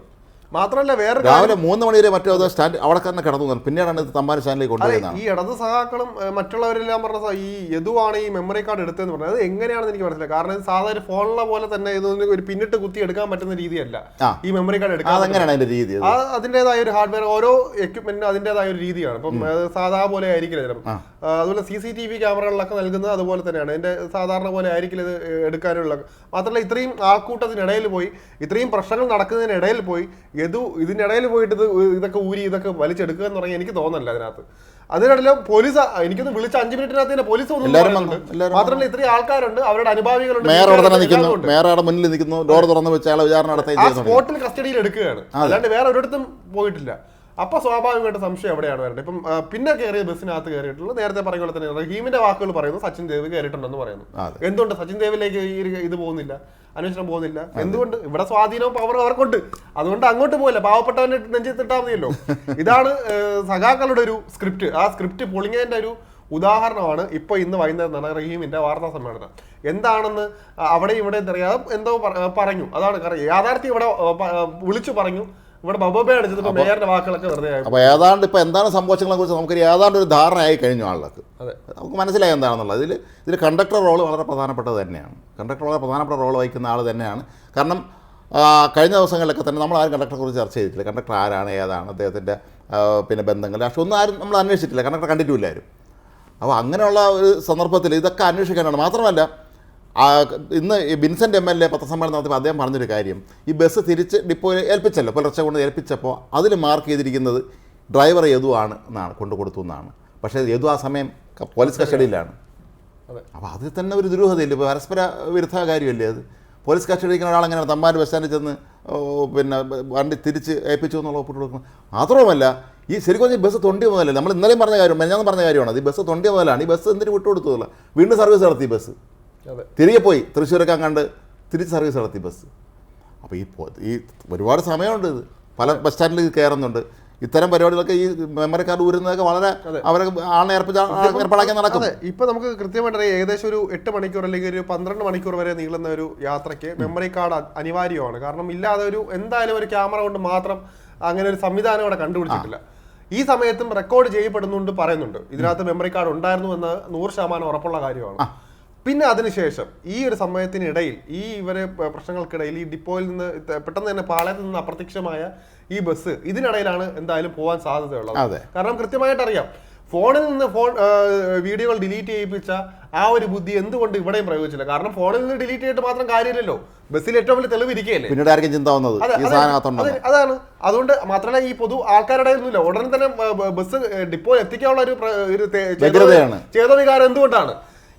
S2: മാത്രമല്ല വേറെ
S1: രാവിലെ മൂന്ന് മണി വരെ മറ്റോ സ്റ്റാൻഡ് അവിടെ തന്നെ കിടന്നു നിന്ന്. പിന്നീടാണ് തമ്പാനൂർ സ്റ്റാൻഡിലേക്ക് കൊണ്ടുവരുന്നത്.
S2: ഈ ഇടത് സഹാക്കളും മറ്റുള്ളവരെല്ലാം പറഞ്ഞ ഈ യദുവാണ് ഈ മെമ്മറി കാർഡ് എടുത്തതെന്ന് പറഞ്ഞത്. അത് എങ്ങനെയാണെന്ന് എനിക്ക് മനസ്സിലായി. കാരണം ഇത് സാധാരണ ഫോണിലെ പോലെ തന്നെ ഇതൊന്നും ഒരു പിന്നിട്ട് കുത്തി എടുക്കാൻ പറ്റുന്ന രീതിയല്ല. ഈ മെമ്മറി കാർഡ് എടുക്കാൻ
S1: അതെങ്ങനെയാണ് അതിന്റെ രീതി?
S2: അതിന്റെതായ ഒരു ഹാർഡ്വെയർ ഓരോ എക്യുപ്മെന്റിനും അതിന്റെതായ ഒരു രീതിയാണ്. ഇപ്പം അത് സാധാ പോലെ ആയിരിക്കില്ല ചിലപ്പം.
S1: ആ.
S2: ആ, അതുപോലെ സി സി ടി വി ക്യാമറകളിലൊക്കെ നൽകുന്നത് അതുപോലെ തന്നെയാണ്. അതിന്റെ സാധാരണ പോലെ ആയിരിക്കില്ല ഇത് എടുക്കാനുള്ള മാത്രമല്ല ഇത്രയും ആൾക്കൂട്ടത്തിനിടയിൽ പോയി ഇത്രയും പ്രശ്നങ്ങൾ നടക്കുന്നതിനിടയിൽ പോയി യദു ഇതിനിടയിൽ പോയിട്ട് ഇത് ഇതൊക്കെ ഊരി ഇതൊക്കെ വലിച്ചെടുക്കുക എന്ന് പറഞ്ഞാൽ എനിക്ക് തോന്നല്ല അതിനകത്ത്. അതിനിടയിലും പോലീസ് എനിക്കൊന്ന് വിളിച്ച അഞ്ച് മിനിറ്റിനകത്ത് തന്നെ പോലീസ് മാത്രമല്ല ഇത്രയും ആൾക്കാരുണ്ട് അവരുടെ അനുഭാവികളുണ്ട്
S1: മേയർ അവിടെ തന്നെ നിൽക്കുന്നു.
S2: എല്ലാവരും
S1: മേയർ അവിടെ മുന്നിൽ നിൽക്കുന്നു. ഡോർ തുറന്ന് വെച്ച് അയാളെ വിചാരണ നടത്തുകയും
S2: സ്പോട്ടിൽ കസ്റ്റഡിയിൽ എടുക്കുകയാണ്. അല്ലാണ്ട് വേറെ ഒരിടത്തും പോയിട്ടില്ല. അപ്പൊ സ്വാഭാവികമായിട്ട് സംശയം എവിടെയാണ് വരേണ്ടത്? ഇപ്പം പിന്നെ കയറിയ ബസ്സിനകത്ത് കയറിയിട്ടുള്ളത് നേരത്തെ പറഞ്ഞ പോലെ തന്നെ റഹീമിന്റെ വാക്കുകൾ പറയുന്നു സച്ചിൻ ദേവ് കയറിയിട്ടുണ്ടെന്ന് പറയുന്നു. എന്തുകൊണ്ട് സച്ചിൻ ദേവിലേക്ക് ഈ ഇത് പോകുന്നില്ല? അന്വേഷണം പോകുന്നില്ല. എന്തുകൊണ്ട്? ഇവിടെ സ്വാധീനവും പവറും അവർക്കുണ്ട്. അതുകൊണ്ട് അങ്ങോട്ട് പോകില്ല പാവപ്പെട്ടവനെ നെഞ്ചത്തിട്ടാ മതിയല്ലോ ഇതാണ് സഖാക്കളുടെ ഒരു സ്ക്രിപ്റ്റ് ആ സ്ക്രിപ്റ്റ് പൊളിഞ്ഞതിന്റെ ഒരു ഉദാഹരണമാണ് ഇപ്പൊ ഇന്ന് വൈകുന്നേരം നടന്ന റഹീമിന്റെ വാർത്താ സമ്മേളനം. എന്താണെന്ന് അവിടെ ഇവിടെ അറിയാതെ എന്തോ പറഞ്ഞു. അതാണ് കാരണം യാഥാർത്ഥ്യം ഇവിടെ വിളിച്ചു പറഞ്ഞു. ഇവിടെ ബബോബെ അടിച്ചപ്പോൾ മേയറിന്റെ വാക്കുകളൊക്കെ വെറുതെ
S1: അപ്പോൾ ഏതാണ്ട് ഇപ്പോൾ എന്താണ് സംഭവിച്ചതിനെ കുറിച്ച് നമുക്ക് ഏതാണ്ട് ഒരു ധാരണയായി കഴിഞ്ഞു ആളുകൾക്ക്.
S2: അതെ.
S1: നമുക്ക് മനസ്സിലായി എന്താണെന്നുള്ളത്. ഇതിൽ ഇതിൽ കണ്ടക്ടർ റോൾ വളരെ പ്രധാനപ്പെട്ടത് തന്നെയാണ്. കണ്ടക്ടർ വളരെ പ്രധാനപ്പെട്ട റോൾ വഹിക്കുന്ന ആൾ തന്നെയാണ്. കാരണം കഴിഞ്ഞ ദിവസങ്ങളിലൊക്കെ തന്നെ നമ്മൾ ആരും കണ്ടക്ടറെ കുറിച്ച് ചർച്ച ചെയ്തിട്ടില്ല. കണ്ടക്ടർ ആരാണ് ഏതാണ് അദ്ദേഹത്തിന്റെ പിന്നെ ബന്ധങ്ങൾ. പക്ഷെ ഒന്നും ആരും നമ്മൾ അന്വേഷിച്ചിട്ടില്ല. കണ്ടക്ടറെ കണ്ടിട്ടുമില്ല ആരും അപ്പോൾ അങ്ങനെയുള്ള ഒരു സന്ദർഭത്തിൽ ഇതൊക്കെ അന്വേഷിക്കാനാണ്. മാത്രമല്ല ഇന്ന് ഈ വിൻസെന്റ് എം എൽ എ പത്രസമ്മേളനം നടത്തിയപ്പോൾ അദ്ദേഹം പറഞ്ഞൊരു കാര്യം. ഈ ബസ് തിരിച്ച് ഡിപ്പോയിൽ ഏൽപ്പിച്ചല്ലോ. പുലർച്ചെ കൊണ്ട് ഏൽപ്പിച്ചപ്പോൾ അതിൽ മാർക്ക് ചെയ്തിരിക്കുന്നത് ഡ്രൈവർ യദുവാണ് എന്നാണ് കൊണ്ടു കൊടുത്തു എന്നാണ്. പക്ഷേ യദു ആ സമയം പോലീസ് കസ്റ്റഡിയിലാണ്. അപ്പോൾ അതിൽ തന്നെ ഒരു ദുരൂഹതയില്ല? ഇപ്പോൾ പരസ്പര വിരുദ്ധ കാര്യമല്ലേ അത്? പോലീസ് കസ്റ്റഡിക്കുന്ന ഒരാളെങ്ങനെ തമ്പാൻ ബസ് സ്റ്റാൻഡിൽ ചെന്ന് പിന്നെ വണ്ടി തിരിച്ച് ഏൽപ്പിച്ചു എന്നുള്ള ഒപ്പിട്ട് കൊടുക്കണം മാത്രവുമല്ല ഈ ശരിക്കും പറഞ്ഞാൽ ഈ ബസ് തൊണ്ടി മുതലല്ല? നമ്മൾ ഇന്നലെയും പറഞ്ഞ കാര്യം ഞാൻ പറഞ്ഞ കാര്യമാണ്. ഈ ബസ് തൊണ്ടി മുതലാണ്. ഈ ബസ് എന്തിനു വിട്ടുകൊടുത്തതല്ല വീണ്ടും സർവീസ് നടത്തി ബസ്. തിരികെ പോയി. തൃശ്ശൂരൊക്കെ അങ്ങാണ്ട് തിരിച്ച് സർവീസ് നടത്തി ബസ് അപ്പോൾ ഈ ഈ ഒരുപാട് സമയമുണ്ട് ഇത്. പല ബസ് സ്റ്റാൻഡിൽ കയറുന്നുണ്ട് ഇത്തരം പരിപാടികളൊക്കെ ഈ മെമ്മറി കാർഡ് ഊരുന്നതൊക്കെ വളരെ അവരെ ആളെ ഏർപ്പിച്ച ഏർപ്പാടാക്കി നടക്കും.
S2: ഇപ്പൊ നമുക്ക് കൃത്യമായിട്ട് അറിയാം. ഏകദേശം ഒരു എട്ട് മണിക്കൂർ അല്ലെങ്കിൽ ഒരു പന്ത്രണ്ട് മണിക്കൂർ വരെ നീളുന്ന ഒരു യാത്രയ്ക്ക് മെമ്മറി കാർഡ് അനിവാര്യമാണ്. കാരണം ഇല്ലാതെ ഒരു എന്തായാലും ഒരു ക്യാമറ കൊണ്ട് മാത്രം അങ്ങനെ ഒരു സംവിധാനം അവിടെ കണ്ടുപിടിച്ചിട്ടില്ല. ഈ സമയത്തും റെക്കോർഡ് ചെയ്യപ്പെടുന്നുണ്ട് പറയുന്നുണ്ട്. ഇതിനകത്ത് മെമ്മറി കാർഡ് ഉണ്ടായിരുന്നു എന്ന് നൂറ് ശതമാനം ഉറപ്പുള്ള കാര്യമാണ്. പിന്നെ അതിനുശേഷം ഈ ഒരു സമയത്തിനിടയിൽ ഈ ഇവരെ പ്രശ്നങ്ങൾക്കിടയിൽ ഈ ഡിപ്പോയിൽ നിന്ന് പെട്ടെന്ന് തന്നെ പാളയത്ത് നിന്ന് അപ്രത്യക്ഷമായ ഈ ബസ് ഇതിനിടയിലാണ് എന്തായാലും പോകാൻ സാധ്യതയുള്ളത്.
S1: അതെ.
S2: കാരണം കൃത്യമായിട്ട് അറിയാം ഫോണിൽ നിന്ന് ഫോൺ വീഡിയോകൾ ഡിലീറ്റ് ചെയ്യിപ്പിച്ച ആ ഒരു ബുദ്ധി എന്തുകൊണ്ട് ഇവിടെയും പ്രയോഗിച്ചില്ല? കാരണം ഫോണിൽ നിന്ന് ഡിലീറ്റ് ചെയ്തിട്ട് മാത്രം കാര്യമില്ലല്ലോ. ബസ്സിൽ ഏറ്റവും വലിയ തെളിവ് ഇരിക്കുകയല്ലേ
S1: പിന്നീട് ആർക്കും ചിന്ത വന്നത്
S2: അതാണ്. അതുകൊണ്ട് മാത്രമല്ല ഈ പൊതു ആൾക്കാരുടെ ഒന്നുമില്ല ഉടനെ തന്നെ ബസ് ഡിപ്പോയിൽ എത്തിക്കാനുള്ള ഒരു. ചേതോവികാരം എന്തുകൊണ്ടാണ്?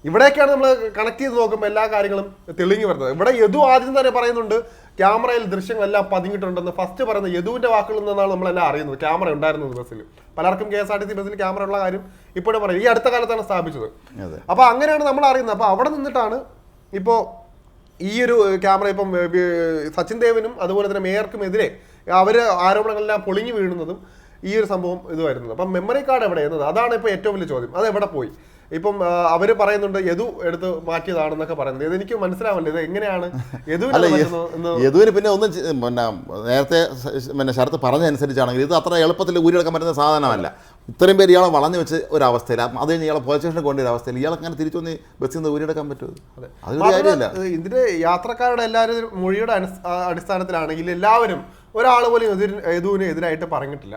S2: ഇവിടേക്കാണ് നമ്മൾ കണക്ട് ചെയ്ത് നോക്കുമ്പോൾ എല്ലാ കാര്യങ്ങളും തെളിഞ്ഞു വരുന്നത്. ഇവിടെ യദു ആദ്യം തന്നെ പറയുന്നുണ്ട് ക്യാമറയിൽ ദൃശ്യങ്ങളെല്ലാം പതിഞ്ഞിട്ടുണ്ടെന്ന്. ഫസ്റ്റ് പറയുന്ന യദുവിന്റെ വാക്കുകളിൽ നിന്നാണ് നമ്മളെല്ലാം അറിയുന്നത്. ക്യാമറ ഉണ്ടായിരുന്നത് ബസ്സിൽ പലർക്കും K S R T C ബസ്സിൽ ക്യാമറ ഉള്ള കാര്യം ഇപ്പോഴും പറയും. ഈ അടുത്ത കാലത്താണ് സ്ഥാപിച്ചത്. അപ്പോൾ അങ്ങനെയാണ് നമ്മൾ അറിയുന്നത്. അപ്പോൾ അവിടെ നിന്നിട്ടാണ് ഇപ്പോൾ ഈ ഒരു ക്യാമറ ഇപ്പം സച്ചിൻ ദേവനും അതുപോലെ തന്നെ മേയർക്കും എതിരെ അവർ ആരോപണങ്ങളെല്ലാം പൊളിഞ്ഞു വീഴുന്നതും ഈ ഒരു സംഭവം ഇത് വരുന്നത് അപ്പം മെമ്മറി കാർഡ് എവിടെ എന്നത് അതാണ് ഇപ്പോൾ ഏറ്റവും വലിയ ചോദ്യം. അത് എവിടെ പോയി? ഇപ്പം അവർ അവർ പറയുന്നുണ്ട് യദു എടുത്ത് മാറ്റിയതാണെന്നൊക്കെ പറയുന്നത് ഇത് എനിക്ക് മനസ്സിലാവില്ല ഇത് എങ്ങനെയാണ്? യദുവിനെ
S1: പിന്നെ ഒന്നും പിന്നെ നേരത്തെ പിന്നെ ശരത്ത് പറഞ്ഞതനുസരിച്ചാണെങ്കിൽ ഇത് അത്ര എളുപ്പത്തിൽ ഊരിയെടുക്കാൻ പറ്റുന്ന സാധനമല്ല. ഇത്രയും പേര് ഇയാളെ വളഞ്ഞു വെച്ച് ഒരു അവസ്ഥയിൽ അത് കഴിഞ്ഞ് ഇയാളെ പോലീസ് സ്റ്റേഷനിൽ ഒരു അവസ്ഥയിൽ ഇയാളെ അങ്ങനെ തിരിച്ചു വന്ന് ബസ്സിൽ നിന്ന് ഊരിയെടുക്കാൻ പറ്റുമോ അതൊരു കാര്യമല്ല.
S2: ഇതിന്റെ യാത്രക്കാരുടെ എല്ലാവരും മൊഴിയുടെ അടിസ്ഥാനത്തിലാണെങ്കിൽ എല്ലാവരും ഒരാൾ പോലും എതിര് യദുവിന് എതിരായിട്ട് പറഞ്ഞിട്ടില്ല.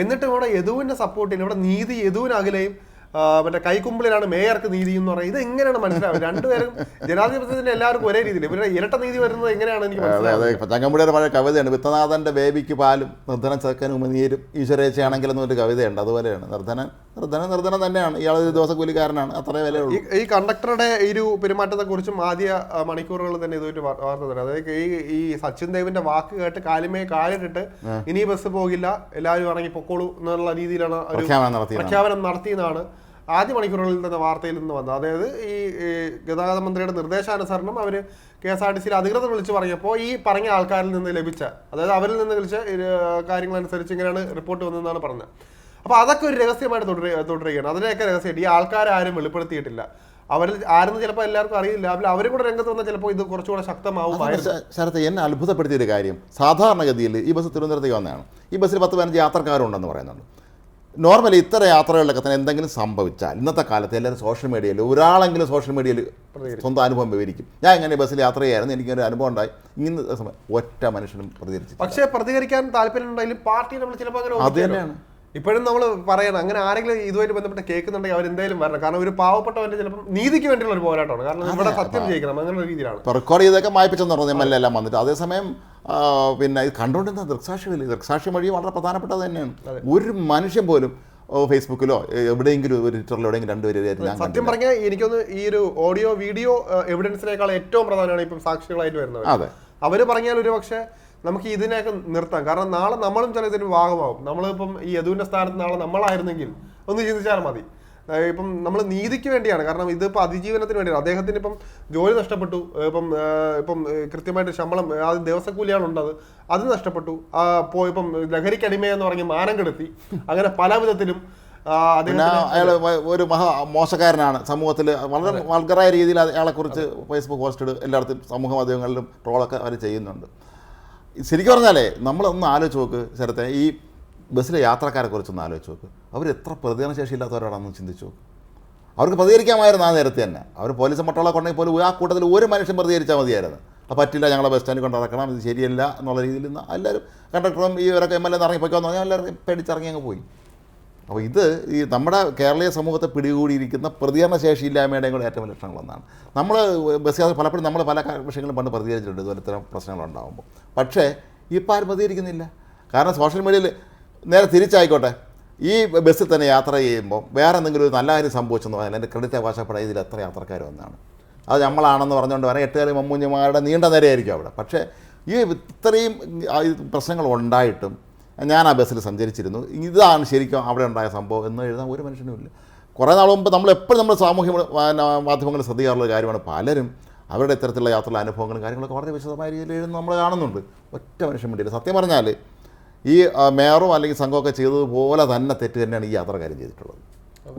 S2: എന്നിട്ടും ഇവിടെ യദുവിന്റെ സപ്പോർട്ട് ചെയ്യുന്നത് ഇവിടെ നീതി യദുവിനകലെയും മറ്റേ കൈക്കുമ്പിളിലാണ് മേയർക്ക് നീതി എന്ന് പറയുന്നത്. ഇത് എങ്ങനെയാണ് മനസ്സിലാവുക? രണ്ടുപേരും ജനാധിപത്യത്തിന്റെ എല്ലാവർക്കും ഒരേ രീതിയിൽ. ഇവരുടെ ഇരട്ട നീതി വരുന്നത് എങ്ങനെയാണ് എനിക്ക്
S1: ചങ്ങമ്പുടിയുടെ പഴയ കവിതയാണ് വിത്തനാഥന്റെ ബേബിക്ക് പാലും നിർദ്ധനം ചെക്കനും ഉമനീരും ഈശ്വരേച്ചയാണെങ്കിൽ എന്നൊരു കവിതയുണ്ട്. അതുപോലെയാണ്. നിർധനൻ നിർധനൻ നിർദ്ധനം തന്നെയാണ്. ഇയാൾ ഒരു ദിവസക്കൂലിക്കാരനാണ്. അത്രേ വിലയുള്ളൂ.
S2: ഈ ഈ കണ്ടക്ടറുടെ ഈ ഒരു പെരുമാറ്റത്തെ കുറിച്ചും ആദ്യ മണിക്കൂറുകൾ തന്നെ വാ- വാർത്ത തരാം. അതായത് ഈ ഈ സച്ചിൻ ദേവിന്റെ വാക്ക് കേട്ട് കാലിമയെ കാലിട്ടിട്ട് ഇനി ബസ് പോകില്ല. എല്ലാവരും ഇറങ്ങി പൊക്കോളൂ എന്നുള്ള രീതിയിലാണ് ഒരു
S1: പ്രഖ്യാപനം നടത്തിയതാണ്.
S2: ആദ്യ മണിക്കൂറുകളിൽ തന്നെ വാർത്തയിൽ നിന്ന് വന്നത് അതായത് ഈ ഗതാഗത മന്ത്രിയുടെ നിർദ്ദേശാനുസരണം അവർ കെ എസ് ആർ ടി സിയിൽ അധികൃതർ വിളിച്ച് പറഞ്ഞപ്പോൾ ഈ പറഞ്ഞ ആൾക്കാരിൽ നിന്ന് ലഭിച്ച അതായത് അവരിൽ നിന്ന് വിളിച്ച കാര്യങ്ങളനുസരിച്ച് ഇങ്ങനെയാണ് റിപ്പോർട്ട് വന്നതെന്നാണ് പറഞ്ഞത്. അപ്പോൾ അതൊക്കെ ഒരു രഹസ്യമായിട്ട് തുടരുക തുടരുകയാണ്. അതിനെയൊക്കെ രഹസ്യമായിട്ട് ഈ ആൾക്കാരെ വെളിപ്പെടുത്തിയിട്ടില്ല. അവരിൽ ആരെന്ന് ചിലപ്പോൾ എല്ലാവർക്കും അറിയില്ല. അവർ അവരും കൂടെ രംഗത്ത് വന്നാൽ ചിലപ്പോൾ ഇത് കുറച്ചുകൂടെ
S1: ശക്തമാവും ശരത്ത് എന്നെ അത്ഭുതപ്പെടുത്തിയൊരു കാര്യം. സാധാരണഗതിയിൽ ഈ ബസ് തിരുവനന്തപുരത്തേക്ക് വന്നതാണ്. ഈ ബസ്സിൽ പത്ത് പതിനഞ്ച് യാത്രക്കാരുണ്ടെന്ന് പറയുന്നുണ്ട്. നോർമലി ഇത്ര യാത്രകളിലൊക്കെ തന്നെ എന്തെങ്കിലും സംഭവിച്ചാൽ ഇന്നത്തെ കാലത്ത് എല്ലാവരും സോഷ്യൽ മീഡിയയിൽ ഒരാളെങ്കിലും സോഷ്യൽ മീഡിയയിൽ സ്വന്തം അനുഭവം വിവരിക്കും. ഞാൻ ഇങ്ങനെ ബസ്സിൽ യാത്ര ചെയ്യായിരുന്നു എനിക്കൊരു അനുഭവം ഉണ്ടായി. ഇന്ന് സമയം ഒറ്റ മനുഷ്യനും പ്രതികരിച്ചു
S2: പക്ഷേ പ്രതികരിക്കാൻ താല്പര്യമുണ്ടെങ്കിലും പാർട്ടി നമ്മൾ ചിലപ്പോൾ
S1: അത് തന്നെയാണ്.
S2: ഇപ്പോഴും നമ്മൾ പറയണം അങ്ങനെ ആരെങ്കിലും ഇതുമായിട്ട് ബന്ധപ്പെട്ട് കേൾക്കുന്നുണ്ടെങ്കിൽ അവർ എന്തായാലും വരണം. കാരണം ഒരു പാവപ്പെട്ടവന്റെ ചിലപ്പോൾ നീതിക്ക് വേണ്ടിയുള്ള ഒരു പോരാട്ടമാണ്. കാരണം ഇവിടെ സത്യം ജയിക്കണം അങ്ങനെ ഒരു രീതിയിലാണ്
S1: റെക്കോർഡ് ചെയ്തൊക്കെ മായ്പിച്ചെന്ന് പറഞ്ഞു എം എൽ എ എല്ലാം വന്നിട്ട്. അതേസമയം പിന്നെ ഇത് കണ്ടുകൊണ്ടിരുന്ന ദൃക്സാക്ഷികളിൽ ദൃക്സാക്ഷി വഴി വളരെ പ്രധാനപ്പെട്ടത് തന്നെയാണ്. ഒരു മനുഷ്യൻ പോലും ഫേസ്ബുക്കിലോ എവിടെയെങ്കിലും ഒരു ട്വിറ്ററിലോ എവിടെയെങ്കിലും രണ്ടുപേരും
S2: സത്യം പറഞ്ഞാൽ എനിക്കൊന്ന് ഈ ഒരു ഓഡിയോ വീഡിയോ എവിഡൻസിനേക്കാൾ ഏറ്റവും പ്രധാനമാണ് ഇപ്പം സാക്ഷികളായിട്ട് വരുന്നത്
S1: അതെ.
S2: അവർ പറഞ്ഞാൽ ഒരു പക്ഷേ നമുക്ക് ഇതിനെയൊക്കെ നിർത്താം. കാരണം നാളെ നമ്മളും ചില ഇതിന് ഭാഗമാകും നമ്മളിപ്പം ഈ യദുവിന്റെ സ്ഥാനത്ത് നാളെ നമ്മളായിരുന്നെങ്കിൽ ഒന്ന് ചിന്തിച്ചാൽ മതി. ഇപ്പം നമ്മൾ നീതിക്ക് വേണ്ടിയാണ്. കാരണം ഇതിപ്പോൾ അതിജീവനത്തിന് വേണ്ടിയാണ്. അദ്ദേഹത്തിന് ഇപ്പം ജോലി നഷ്ടപ്പെട്ടു. ഇപ്പം ഇപ്പം കൃത്യമായിട്ട് ശമ്പളം അത് ദിവസക്കൂലിയാണ് ഉണ്ടത് അത് നഷ്ടപ്പെട്ടു. പോയി ഇപ്പം ഇപ്പം ലഹരിക്കടിമയെന്ന് പറഞ്ഞ് മാനം കെടുത്തി. അങ്ങനെ പല വിധത്തിലും
S1: അയാൾ ഒരു മഹാ മോശക്കാരനാണ് സമൂഹത്തിൽ വളരെ വൾഗറായ രീതിയിൽ അയാളെക്കുറിച്ച് ഫേസ്ബുക്ക് പോസ്റ്റ് ഇട്. എല്ലായിടത്തും സമൂഹ മാധ്യമങ്ങളിലും ട്രോളൊക്കെ അവർ ചെയ്യുന്നുണ്ട്. ശരിക്കും പറഞ്ഞാലേ നമ്മളൊന്ന് ആലോചിച്ച് നോക്ക് ശരത്തെ ഈ ബസ്സിലെ യാത്രക്കാരെ കുറിച്ചൊന്ന് ആലോചിച്ച് നോക്ക്. അവർ എത്ര പ്രതികരണശേഷി ഇല്ലാത്തവരാണെന്ന് ചിന്തിച്ചു നോക്ക്. അവർക്ക് പ്രതികരിക്കാമായിരുന്നു ആ നേരത്തെ തന്നെ. അവർ പോലീസ് മട്ടുള്ള കൊണ്ടെങ്കിൽ പോലും ആ കൂട്ടത്തിൽ ഒരു മനുഷ്യൻ പ്രതികരിച്ചാൽ മതിയായിരുന്നു. അപ്പം പറ്റില്ല ഞങ്ങളെ ബസ് സ്റ്റാൻഡിൽ കൊണ്ട് നടക്കണം ഇത് ശരിയല്ല എന്നുള്ള രീതിയിൽ എല്ലാവരും കണ്ടക്ടറും ഈ ഇവരൊക്കെ എം എൽ എ ഇറങ്ങിപ്പോയിക്കാന്ന് പറഞ്ഞാൽ എല്ലാവരും പേടിച്ചിറങ്ങി അങ്ങ് പോയി. അപ്പോൾ ഇത് ഈ നമ്മുടെ കേരളീയ സമൂഹത്തെ പിടികൂടിയിരിക്കുന്ന പ്രതികരണ ശേഷിയില്ലായ്മയുടെ കൂടെ ഏറ്റവും ലക്ഷണങ്ങളൊന്നാണ് നമ്മൾ ബസ് യാത്ര പലപ്പോഴും നമ്മൾ പല വിഷയങ്ങളും പണ്ട് പ്രതികരിച്ചിട്ടുണ്ട് ഇതുപോലെ ഇത്തരം പ്രശ്നങ്ങളുണ്ടാകുമ്പോൾ പക്ഷേ ഇപ്പോൾ ആരും പ്രതികരിക്കുന്നില്ല. കാരണം സോഷ്യൽ മീഡിയയിൽ നേരെ തിരിച്ചായിക്കോട്ടെ. ഈ ബസ്സിൽ തന്നെ യാത്ര ചെയ്യുമ്പോൾ വേറെ എന്തെങ്കിലും ഒരു നല്ല കാര്യം സംഭവിച്ചെന്ന് പറഞ്ഞാൽ എന്റെ ക്രെഡിറ്റ് അവകാശപ്പെടാൻ ഇതിൽ എത്ര യാത്രക്കാർ വന്നാണ്. അത് നമ്മളാണെന്ന് പറഞ്ഞുകൊണ്ട് വരാൻ എട്ടുകാരി മമ്മൂഞ്ഞമാരുടെ നീണ്ട നിരയായിരിക്കും അവിടെ. പക്ഷേ ഈ ഇത്രയും പ്രശ്നങ്ങൾ ഉണ്ടായിട്ടും ഞാൻ ആ ബസ്സിൽ സഞ്ചരിച്ചിരുന്നു. ഇതാണ് ശരിക്കും അവിടെ ഉണ്ടായ സംഭവം എന്ന് എഴുതാൻ ഒരു മനുഷ്യനും ഇല്ല. കുറേ നാൾ മുമ്പ് നമ്മൾ എപ്പോഴും നമ്മൾ സാമൂഹ്യ മാധ്യമങ്ങളിൽ ശ്രദ്ധിക്കാറുള്ള കാര്യമാണ് പലരും അവരുടെ ഇത്തരത്തിലുള്ള യാത്രയിലെ അനുഭവങ്ങളും കാര്യങ്ങളൊക്കെ വളരെ വിശദമായ രീതിയിൽ എഴുതുന്നത് നമ്മൾ കാണുന്നുണ്ട്. ഒറ്റ മനുഷ്യൻ വേണ്ടിയില്ല. സത്യം പറഞ്ഞാൽ ഈ മേറോ അല്ലെങ്കിൽ സംഘമൊക്കെ ചെയ്തതുപോലെ തന്നെ തെറ്റ് തന്നെയാണ് ഈ യാത്രക്കാരും ചെയ്തിട്ടുള്ളത്.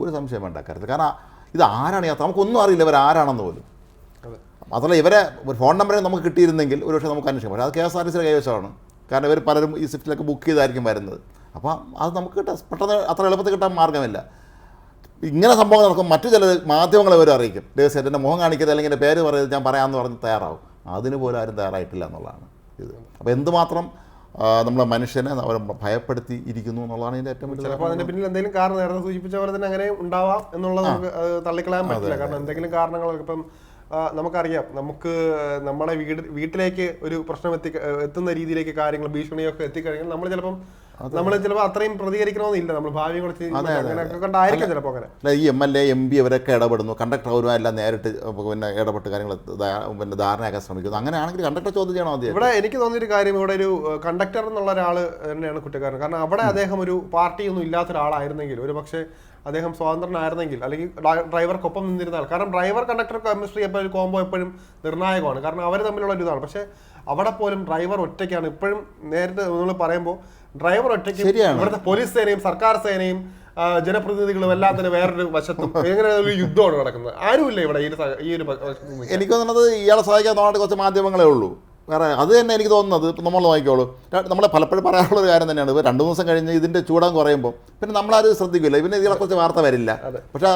S1: ഒരു സംശയം വേണ്ട കാര്യത്തിൽ. കാരണം ഇത് ആരാണ് യാത്ര? നമുക്കൊന്നും അറിയില്ല ഇവർ ആരാണെന്ന് പോലും. മാത്രമല്ല ഇവരെ ഒരു ഫോൺ നമ്പർ നമുക്ക് കിട്ടിയിരുന്നെങ്കിൽ ഒരുപക്ഷെ നമുക്ക് അന്വേഷിക്കാം. പക്ഷേ അത് കെ എസ് ആർ ടി സിയുടെ കൈവശമാണ്. കാരണം ഇവർ പലരും ഈ സ്വിഫ്റ്റിലൊക്കെ ബുക്ക് ചെയ്തായിരിക്കും വരുന്നത്. അപ്പോൾ അത് നമുക്ക് കിട്ടാൻ പെട്ടെന്ന് അത്ര എളുപ്പത്തിൽ കിട്ടാൻ മാർഗമില്ല. ഇങ്ങനെ സംഭവം നടക്കും മറ്റു ചില മാധ്യമങ്ങളെ ഇവർ അറിയിക്കും. ദിവസം എന്റെ മുഖം കാണിക്കരുത് അല്ലെങ്കിൽ എന്റെ പേര് പറയുന്നത് ഞാൻ പറയാമെന്ന് പറഞ്ഞ് തയ്യാറാവും. അതിന് പോലും ആരും തയ്യാറായിട്ടില്ല എന്നുള്ളതാണ് ഇത്. അപ്പോൾ എന്തുമാത്രം നമ്മളെ മനുഷ്യനെ അവർ ഭയപ്പെടുത്തി ഇരിക്കുന്നു എന്നുള്ളതാണ് ഇതിന്റെ ഏറ്റവും വലിയ
S2: ചിലപ്പോൾ അതിന്റെ പിന്നിൽ എന്തെങ്കിലും കാരണം നേരത്തെ സൂചിപ്പിച്ച പോലെ തന്നെ അങ്ങനെ ഉണ്ടാവാം എന്നുള്ളത് നമുക്ക് തള്ളിക്കളയാൻ പറ്റില്ല. കാരണം എന്തെങ്കിലും കാരണങ്ങളൊക്കെ ഇപ്പം നമുക്കറിയാം. നമുക്ക് നമ്മുടെ വീട് വീട്ടിലേക്ക് ഒരു പ്രശ്നം എത്തി എത്തുന്ന രീതിയിലേക്ക് കാര്യങ്ങൾ ഭീഷണിയൊക്കെ എത്തിക്കഴിഞ്ഞാൽ നമ്മൾ ചിലപ്പം നമ്മൾ ചിലപ്പോൾ അത്രയും പ്രതികരിക്കണമെന്നില്ല നമ്മൾ ഭാവി കുറച്ച് കണ്ടായിരിക്കും ചിലപ്പോൾ അങ്ങനെ.
S1: ഈ M L A M P അവരൊക്കെ ഇടപെടുന്നു. കണ്ടക്ടർ അവരുമായി എല്ലാം നേരിട്ട് പിന്നെ ഇടപെട്ട് കാര്യങ്ങൾ പിന്നെ ധാരണയാക്കാൻ ശ്രമിക്കുന്നു. അങ്ങനെയാണെങ്കിൽ കണ്ടക്ടർ ചോദ്യം ചെയ്യണം ആദ്യം.
S2: ഇവിടെ എനിക്ക് തോന്നിയൊരു കാര്യം ഇവിടെ ഒരു കണ്ടക്ടർ എന്നുള്ള ഒരാൾ തന്നെയാണ് കുറ്റക്കാരൻ. കാരണം അവിടെ അദ്ദേഹം ഒരു പാർട്ടിയൊന്നും ഇല്ലാത്ത ഒരാളായിരുന്നെങ്കിൽ ഒരു പക്ഷേ അദ്ദേഹം സ്വതന്ത്രനായിരുന്നെങ്കിൽ അല്ലെങ്കിൽ ഡ്രൈവർക്കൊപ്പം നിന്നിരുന്നാൽ കാരണം ഡ്രൈവർ കണ്ടക്ടർ കെമിസ്ട്രി എപ്പോഴും കോംബോ എപ്പോഴും നിർണായകമാണ്. കാരണം അവർ തമ്മിലുള്ള ഒരു ഇതാണ്. പക്ഷേ അവിടെ പോലും ഡ്രൈവർ ഒറ്റയ്ക്കാണ്. ഇപ്പോഴും നേരത്തെ നമ്മൾ പറയുമ്പോൾ ഡ്രൈവർ ഒറ്റയ്ക്ക്
S1: ശരിയാണ്.
S2: ഇവിടുത്തെ പോലീസ് സേനയും സർക്കാർ സേനയും ജനപ്രതിനിധികളും എല്ലാം തന്നെ വേറൊരു വശത്തും. എങ്ങനെ ഒരു യുദ്ധമാണ് നടക്കുന്നത്. ആരുമില്ല ഇവിടെ ഈ ഒരു.
S1: എനിക്ക് തോന്നുന്നത് ഇയാളെ സഹായിക്കാൻ തോന്നാണ്ട് കുറച്ച് മാധ്യമങ്ങളെ ഉള്ളൂ. വേറെ അത് തന്നെ എനിക്ക് തോന്നുന്നത്. ഇപ്പം നമ്മൾ നോക്കിക്കോളൂ. നമ്മളെ പലപ്പോഴും പറയാനുള്ള ഒരു കാര്യം തന്നെയാണ്. ഇപ്പോൾ രണ്ട് ദിവസം കഴിഞ്ഞ് ഇതിന്റെ ചൂടം കുറയുമ്പോൾ പിന്നെ നമ്മളാരും ശ്രദ്ധിക്കില്ല. പിന്നെ കുറച്ച് വാർത്ത വരില്ല. പക്ഷേ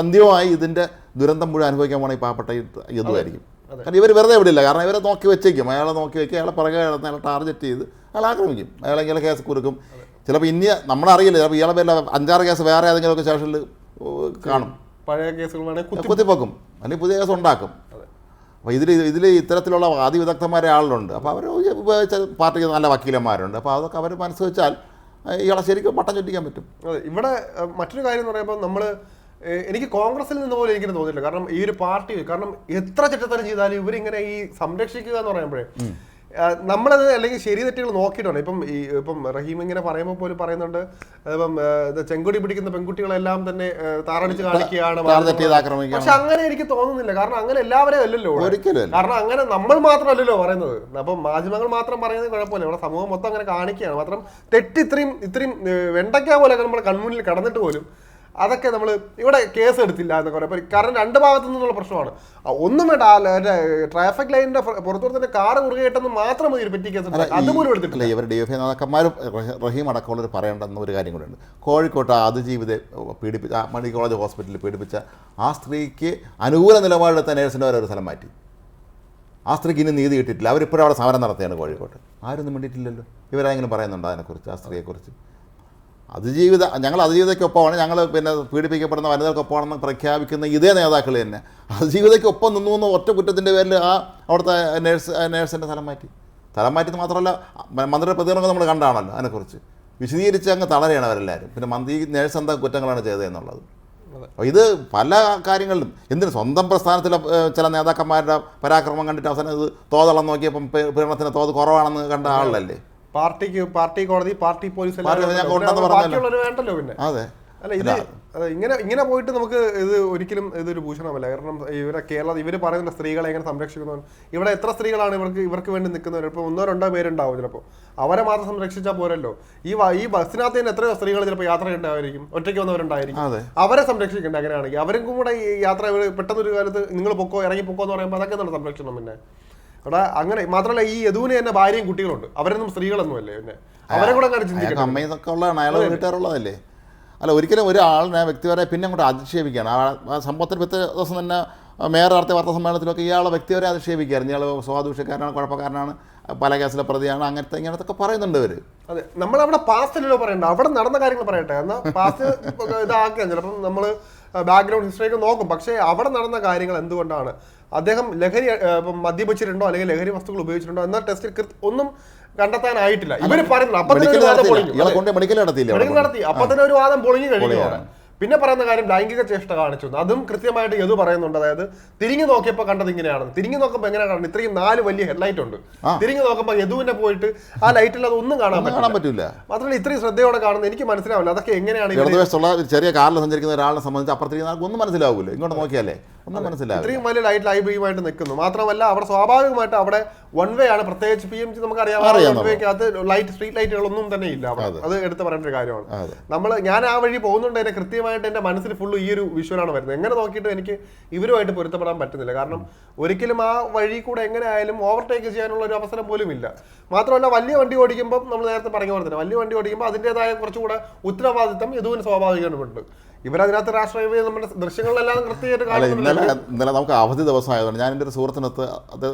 S1: അന്ത്യമായി ഇതിന്റെ ദുരന്തം മുഴുവൻ അനുഭവിക്കാൻ പോണ ഈ പാവപ്പെട്ട യുദ്ധമായിരിക്കും. ഇതുമായിരിക്കും കാരണം ഇവർ വെറുതെ വിടില്ല. കാരണം ഇവരെ നോക്കി വെച്ചേക്കും. അയാളെ നോക്കി വെക്കുക അയാളെ പുറകെ കിടന്ന് അയാളെ ടാർഗറ്റ് ചെയ്ത് അയാൾ ആക്രമിക്കും. അയാൾ ഇങ്ങനെ കേസ് കുറുക്കും. ചിലപ്പോൾ ഇനി നമ്മളറിയില്ല ചിലപ്പോൾ ഇയാളെ പേരിൽ അഞ്ചാറ് കേസ് വേറെ ഏതെങ്കിലുമൊക്കെ സ്റ്റേഷനിൽ കാണും.
S2: പഴയ കേസുകൾ
S1: കുത്തിപ്പൊക്കും. അല്ലെങ്കിൽ പുതിയ കേസ് ഉണ്ടാക്കും. അപ്പോൾ ഇതിൽ ഇതിൽ ഇത്തരത്തിലുള്ള വാദി വിദഗ്ധന്മാരെ ആളുണ്ട് അപ്പോൾ അവർ പാർട്ടിക്ക് നല്ല വക്കീലന്മാരുണ്ട്. അപ്പോൾ അതൊക്കെ അവർ മനസ്സ് വെച്ചാൽ ഇയാളെ ശരിക്കും പട്ടം ചുറ്റിക്കാൻ പറ്റും.
S2: അതെ. ഇവിടെ മറ്റൊരു കാര്യം എന്ന് പറയുമ്പോൾ നമ്മൾ എനിക്ക് കോൺഗ്രസിൽ നിന്ന് പോലും എനിക്ക് തോന്നിയില്ല കാരണം ഈ ഒരു പാർട്ടി കാരണം എത്ര ചിട്ടത്തരം ചെയ്താലും ഇവരിങ്ങനെ ഈ സംരക്ഷിക്കുക എന്ന് പറയുമ്പോഴേ നമ്മളത് അല്ലെങ്കിൽ ശരി തെറ്റുകൾ നോക്കിയിട്ടാണ് ഇപ്പം ഈ ഇപ്പം റഹീം ഇങ്ങനെ പറയുമ്പോൾ പോലും പറയുന്നുണ്ട്. ഇപ്പം ചെങ്കുടി പിടിക്കുന്ന പെൺകുട്ടികളെല്ലാം തന്നെ താറടിച്ച് കാണിക്കുകയാണ് പക്ഷെ അങ്ങനെ എനിക്ക് തോന്നുന്നില്ല. കാരണം അങ്ങനെ എല്ലാവരെയും അല്ലല്ലോ. കാരണം അങ്ങനെ നമ്മൾ മാത്രമല്ലല്ലോ പറയുന്നത്. അപ്പം മാധ്യമങ്ങൾ മാത്രം പറയുന്നത് കുഴപ്പമില്ല. ഇവിടെ സമൂഹം മൊത്തം അങ്ങനെ കാണിക്കുകയാണ്. മാത്രം തെറ്റ് ഇത്രയും ഇത്രയും വെണ്ടയ്ക്ക പോലെ നമ്മുടെ കൺമുന്നിൽ കടന്നിട്ട് പോലും അതൊക്കെ നമ്മൾ ഇവിടെ കേസ് എടുത്തില്ല എന്നൊക്കെ പറയാം. അപ്പോൾ കാരണം രണ്ട് ഭാഗത്തു നിന്നുള്ള പ്രശ്നമാണ്. ഒന്നും വേണ്ട ട്രാഫിക് ലൈനിന്റെ പുറത്തോട്ട് തന്നെ കാറ് മുറുകെട്ടെന്ന് മാത്രം മതി ഒരു പെറ്റി കേസ്. അതുപോലും എടുത്തിട്ടില്ല.
S1: ഇവർ ഡി എഫ് ഐ നേതാക്കന്മാരും റഹ- അടക്കമുള്ളവർ പറയേണ്ടെന്ന ഒരു കാര്യം കൂടെയുണ്ട്. കോഴിക്കോട്ട് അതിജീവിതെ പീഡിപ്പിച്ച മണി മെഡിക്കൽ കോളേജ് ഹോസ്പിറ്റലിൽ പീഡിപ്പിച്ച ആ സ്ത്രീക്ക് അനുകൂല നിലപാടെടുത്ത നേഴ്സിന്റെ വരെ ഒരു സ്ഥലം മാറ്റി. ആ സ്ത്രീക്ക് ഇനി നീതി കിട്ടിയിട്ടില്ല. അവരിപ്പോഴും അവിടെ സമരം നടത്തുകയാണ് കോഴിക്കോട്ട്. ആരൊന്നും വേണ്ടിയിട്ടില്ലല്ലോ ഇവരാരെങ്കിലും പറയുന്നുണ്ടോ അതിനെക്കുറിച്ച് ആ സ്ത്രീയെക്കുറിച്ച്? അതിജീവിത ഞങ്ങൾ അതിജീവിതയ്ക്കൊപ്പമാണ് ഞങ്ങൾ പിന്നെ പീഡിപ്പിക്കപ്പെടുന്ന വനിതകൾക്കൊപ്പമാണെന്ന് പ്രഖ്യാപിക്കുന്ന ഇതേ നേതാക്കൾ തന്നെ. അതിജീവിതയ്ക്കൊപ്പം നിന്നു എന്ന് ഒറ്റ കുറ്റത്തിന്റെ പേരിൽ ആ അവിടുത്തെ നേഴ്സ് നേഴ്സിന്റെ സ്ഥലം മാറ്റി. സ്ഥലം മാറ്റിയത് മാത്രമല്ല മന്ത്രിയുടെ പ്രതികരണങ്ങൾ നമ്മൾ കണ്ടാണല്ലോ അതിനെക്കുറിച്ച്. വിശദീകരിച്ച് അങ്ങ് തളരെയാണ് അവരെല്ലാവരും. പിന്നെ മന്ത്രി നേഴ്സ് എന്താ കുറ്റങ്ങളാണ് ചെയ്തതെന്നുള്ളത് അപ്പോൾ ഇത് പല കാര്യങ്ങളിലും എന്തിന് സ്വന്തം പ്രസ്ഥാനത്തിലെ ചില നേതാക്കന്മാരുടെ പരാക്രമം കണ്ടിട്ട് അവസാനം ഇത് തോതളം നോക്കിയപ്പം പീ- പീഡനത്തിന് തോത് കുറവാണെന്ന് കണ്ട ആളല്ലേ?
S2: പാർട്ടിക്ക് പാർട്ടി കോടതി പാർട്ടി പോലീസ് ബാക്കിയുള്ളവർ വേണ്ടല്ലോ പിന്നെ.
S1: അതെ.
S2: അല്ല ഇത് ഇങ്ങനെ ഇങ്ങനെ പോയിട്ട് നമുക്ക് ഇത് ഒരിക്കലും ഇതൊരു ഭൂഷണമല്ല. കാരണം ഇവരെ കേരള ഇവർ പറയുന്ന സ്ത്രീകളെ എങ്ങനെ സംരക്ഷിക്കുന്നു ഇവിടെ എത്ര സ്ത്രീകളാണ് ഇവർക്ക് ഇവർക്ക് വേണ്ടി നിൽക്കുന്നവർ ഇപ്പോൾ ഒന്നോ രണ്ടോ പേരുണ്ടാവും ചിലപ്പോൾ അവരെ മാത്രം സംരക്ഷിച്ചാൽ പോരല്ലോ. ഈ ഈ ബസ്സിനകത്ത് തന്നെ എത്രയോ സ്ത്രീകൾ ചിലപ്പോൾ യാത്ര ഉണ്ടായിരിക്കും ഒറ്റയ്ക്ക് വന്നവരുണ്ടായിരിക്കും. അവരെ സംരക്ഷിക്കേണ്ട അങ്ങനെയാണെങ്കിൽ. അവരും കൂടെ ഈ യാത്ര പെട്ടെന്നൊരു കാലത്ത് നിങ്ങൾ പൊക്കോ ഇറങ്ങി പൊക്കോ എന്ന് പറയുമ്പോൾ അതൊക്കെ എന്താണ് സംരക്ഷണം പിന്നെ? അവിടെ അങ്ങനെ മാത്രമല്ല ഈ യദുവിന് തന്നെ ഭാര്യയും കുട്ടികളുണ്ട്. അവരൊന്നും സ്ത്രീകളൊന്നും അല്ലേ പിന്നെ? അവരെ കൂടെ ചിന്തിക്കണം
S1: അമ്മയും ഒക്കെ ഉള്ളതാണ്. അയാൾ വീട്ടുകാരുള്ളതല്ലേ? അല്ല ഒരിക്കലും ഒരാളിനെ വ്യക്തിപരെ പിന്നെ അങ്ങോട്ട് അധിക്ഷേപിക്കുകയാണ് ആ സംഭവത്തിൽ പിറ്റേ ദിവസം തന്നെ മേയർ നടത്തിയ വാർത്താ സമ്മേളനത്തിലൊക്കെ ഇയാളെ വ്യക്തിപരെ അധിക്ഷേപിക്കുകയായിരുന്നു. ഇയാൾ സ്വാദൂഷ്യക്കാരനാണ് കുഴപ്പക്കാരനാണ് പല കേസിലെ പ്രതിയാണ് അങ്ങനത്തെ ഇങ്ങനത്തെ ഒക്കെ പറയുന്നുണ്ട് ഇവർ
S2: അതെ. നമ്മൾ അവിടെ പാസ്റ്റിലല്ലോ പറയണ്ട. അവിടെ നടന്ന കാര്യങ്ങൾ പറയട്ടെ. എന്നാൽ പാസ്റ്റ് ഇതാക്കിയാണ് ചിലപ്പം നമ്മൾ ബാക്ക്ഗ്രൗണ്ട് ഹിസ്റ്ററി ഒക്കെ നോക്കും. പക്ഷേ അവിടെ നടന്ന കാര്യങ്ങൾ എന്തുകൊണ്ടാണ്? അദ്ദേഹം ലഹരി മദ്യപിച്ചിട്ടുണ്ടോ അല്ലെങ്കിൽ ലഹരി വസ്തുക്കൾ ഉപയോഗിച്ചിട്ടുണ്ടോ എന്ന ടെസ്റ്റിൽ ഒന്നും കണ്ടെത്താനായിട്ടില്ല. ഇവർ പറയുന്നു അപ്പൊ നടത്തി. അപ്പൊ തന്നെ ഒരു വാദം പൊളിഞ്ഞു കഴിഞ്ഞു പിന്നെ പറയുന്ന കാര്യം ലൈംഗിക ചേഷ്ട കാണിച്ചു. അതും കൃത്യമായിട്ട് യദു പറയുന്നുണ്ട്. അതായത് തിരിഞ്ഞു നോക്കിയപ്പോൾ കണ്ടത് ഇങ്ങനെയാണ്. തിരിഞ്ഞു നോക്കുമ്പോൾ എങ്ങനെയാണ് കാണുന്നത് ഇത്രയും നാല് വലിയ ഹെഡ്ലൈറ്റ് ഉണ്ട്. തിരിഞ്ഞു നോക്കുമ്പോൾ യദുവിനെ പോയിട്ട് ആ ലൈറ്റിൽ അത്
S1: ഒന്നും കാണാൻ പറ്റില്ല
S2: മാത്രമല്ല ഇത്രയും ശ്രദ്ധയോടെ കാണുന്നത് എനിക്ക് മനസ്സിലാവില്ല. അതൊക്കെ എങ്ങനെയാണ്
S1: ചെറിയ കാറിൽ സഞ്ചരിക്കുന്ന ഒരാളെ സംബന്ധിച്ച് അപ്പുറത്തിരിക്കുന്ന ഒന്നും മനസ്സിലാവില്ല ഇങ്ങോട്ട് നോക്കിയാലേ. ഒന്നും മനസ്സിലാവും
S2: ഇത്രയും വലിയ ലൈറ്റ് ലൈബ്രറിയുമായിട്ട് നിൽക്കുന്നു. മാത്രമല്ല അവിടെ സ്വാഭാവികമായിട്ട് അവിടെ വൺ വേ ആണ്. പ്രത്യേകിച്ച് പി എം ജി നമുക്ക്.
S1: അറിയാം
S2: വൺ വേക്കകത്ത് ലൈറ്റ് സ്ട്രീറ്റ് ലൈറ്റുകളൊന്നും തന്നെ ഇല്ല അവിടെ.
S1: അത്.
S2: എടുത്ത് പറയേണ്ട ഒരു കാര്യമാണ്. നമ്മൾ ഞാൻ ആ വഴി പോകുന്നുണ്ട്. എന്നെ കൃത്യമായിട്ട് എന്റെ മനസ്സിൽ ഫുള്ള് ഈ ഒരു വിഷ്വലാണ് വരുന്നത്. എങ്ങനെ നോക്കിയിട്ട് എനിക്ക് ഇവരുമായിട്ട് പൊരുത്തപ്പെടാൻ പറ്റുന്നില്ല. കാരണം ഒരിക്കലും ആ വഴി കൂടെ എങ്ങനെ ആയാലും ഓവർടേക്ക് ചെയ്യാനുള്ള ഒരു അവസരം പോലും ഇല്ല. മാത്രമല്ല വലിയ വണ്ടി ഓടിക്കുമ്പോൾ നമ്മൾ നേരത്തെ പറഞ്ഞ പോലെ തന്നെ വലിയ വണ്ടി ഓടിക്കുമ്പോൾ അതിന്റെതായ കുറച്ചുകൂടെ ഉത്തരവാദിത്തം യദുവിന് സ്വാഭാവികമായിട്ടുണ്ട് ഇവരതിനകത്ത് രാഷ്ട്രീയ നമ്മുടെ ദൃശ്യങ്ങളിലെല്ലാം കൃത്യമായിട്ട്
S1: അല്ല ഇന്നലെ ഇന്നലെ നമുക്ക് അവധി ദിവസമായതുകൊണ്ട് ഞാൻ എന്റെ ഒരു സുഹൃത്തിനടുത്ത് അത്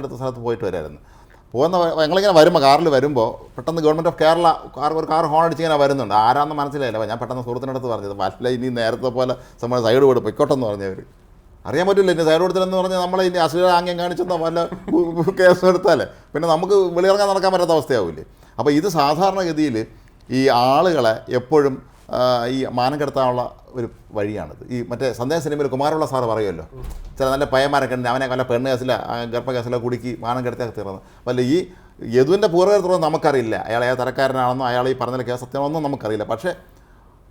S1: അടുത്ത സ്ഥലത്ത് പോയിട്ട് വരായിരുന്നു. പോകുന്ന ഞങ്ങളിങ്ങനെ വരുമ്പോൾ കാറിൽ വരുമ്പോൾ പെട്ടെന്ന് ഗവൺമെന്റ് ഓഫ് കേരള കാർ ഒരു കാർ ഹോൺ അടിച്ച് ഇങ്ങനെ വരുന്നുണ്ട്. ആരാന്ന് മനസ്സിലായില്ല. ഞാൻ പെട്ടെന്ന് സുഹൃത്തിനടുത്ത് പറഞ്ഞത് വല്ല ഇനി നേരത്തെ പോലെ നമ്മൾ സൈഡ് വിട് പൊയ്ക്കോട്ടെന്ന് പറഞ്ഞവർ അറിയാൻ പറ്റില്ല ഇനി സൈഡ് കൊടുത്തില്ലെന്ന് പറഞ്ഞാൽ നമ്മളെ ഇനി അശ്ലീല ആംഗ്യം കാണിച്ചെന്നോ വല്ല കേസ് എടുത്താലേ. പിന്നെ നമുക്ക് വെളിയിറങ്ങാൻ നടക്കാൻ പറ്റാത്ത അവസ്ഥയാവില്ലേ? അപ്പോൾ ഇത് സാധാരണഗതിയിൽ ഈ ആളുകളെ എപ്പോഴും ഈ മാനം കടത്താനുള്ള ഒരു വഴിയാണിത്. ഈ മറ്റേ സന്ദേശ സിനിമയിൽ കുമാരമുള്ള സാറ് പറയുമല്ലോ. ചില നല്ല പയ്യന്മാരൊക്കെ ഉണ്ട് അവനെ വല്ല പെണ്ണ് കേസിലോ ഗർഭ കേസിലോ കുടുക്കി മാനം കടത്തിയൊക്കെ തീർന്നത്. വല്ല ഈ യദുവിന്റെ പൂർവകരത്തോളം നമുക്കറിയില്ല. അയാൾ ഏത് തരക്കാരനാണെന്നോ അയാൾ ഈ പറഞ്ഞ കേസ് സത്യമാണെന്നോ നമുക്കറിയില്ല. പക്ഷേ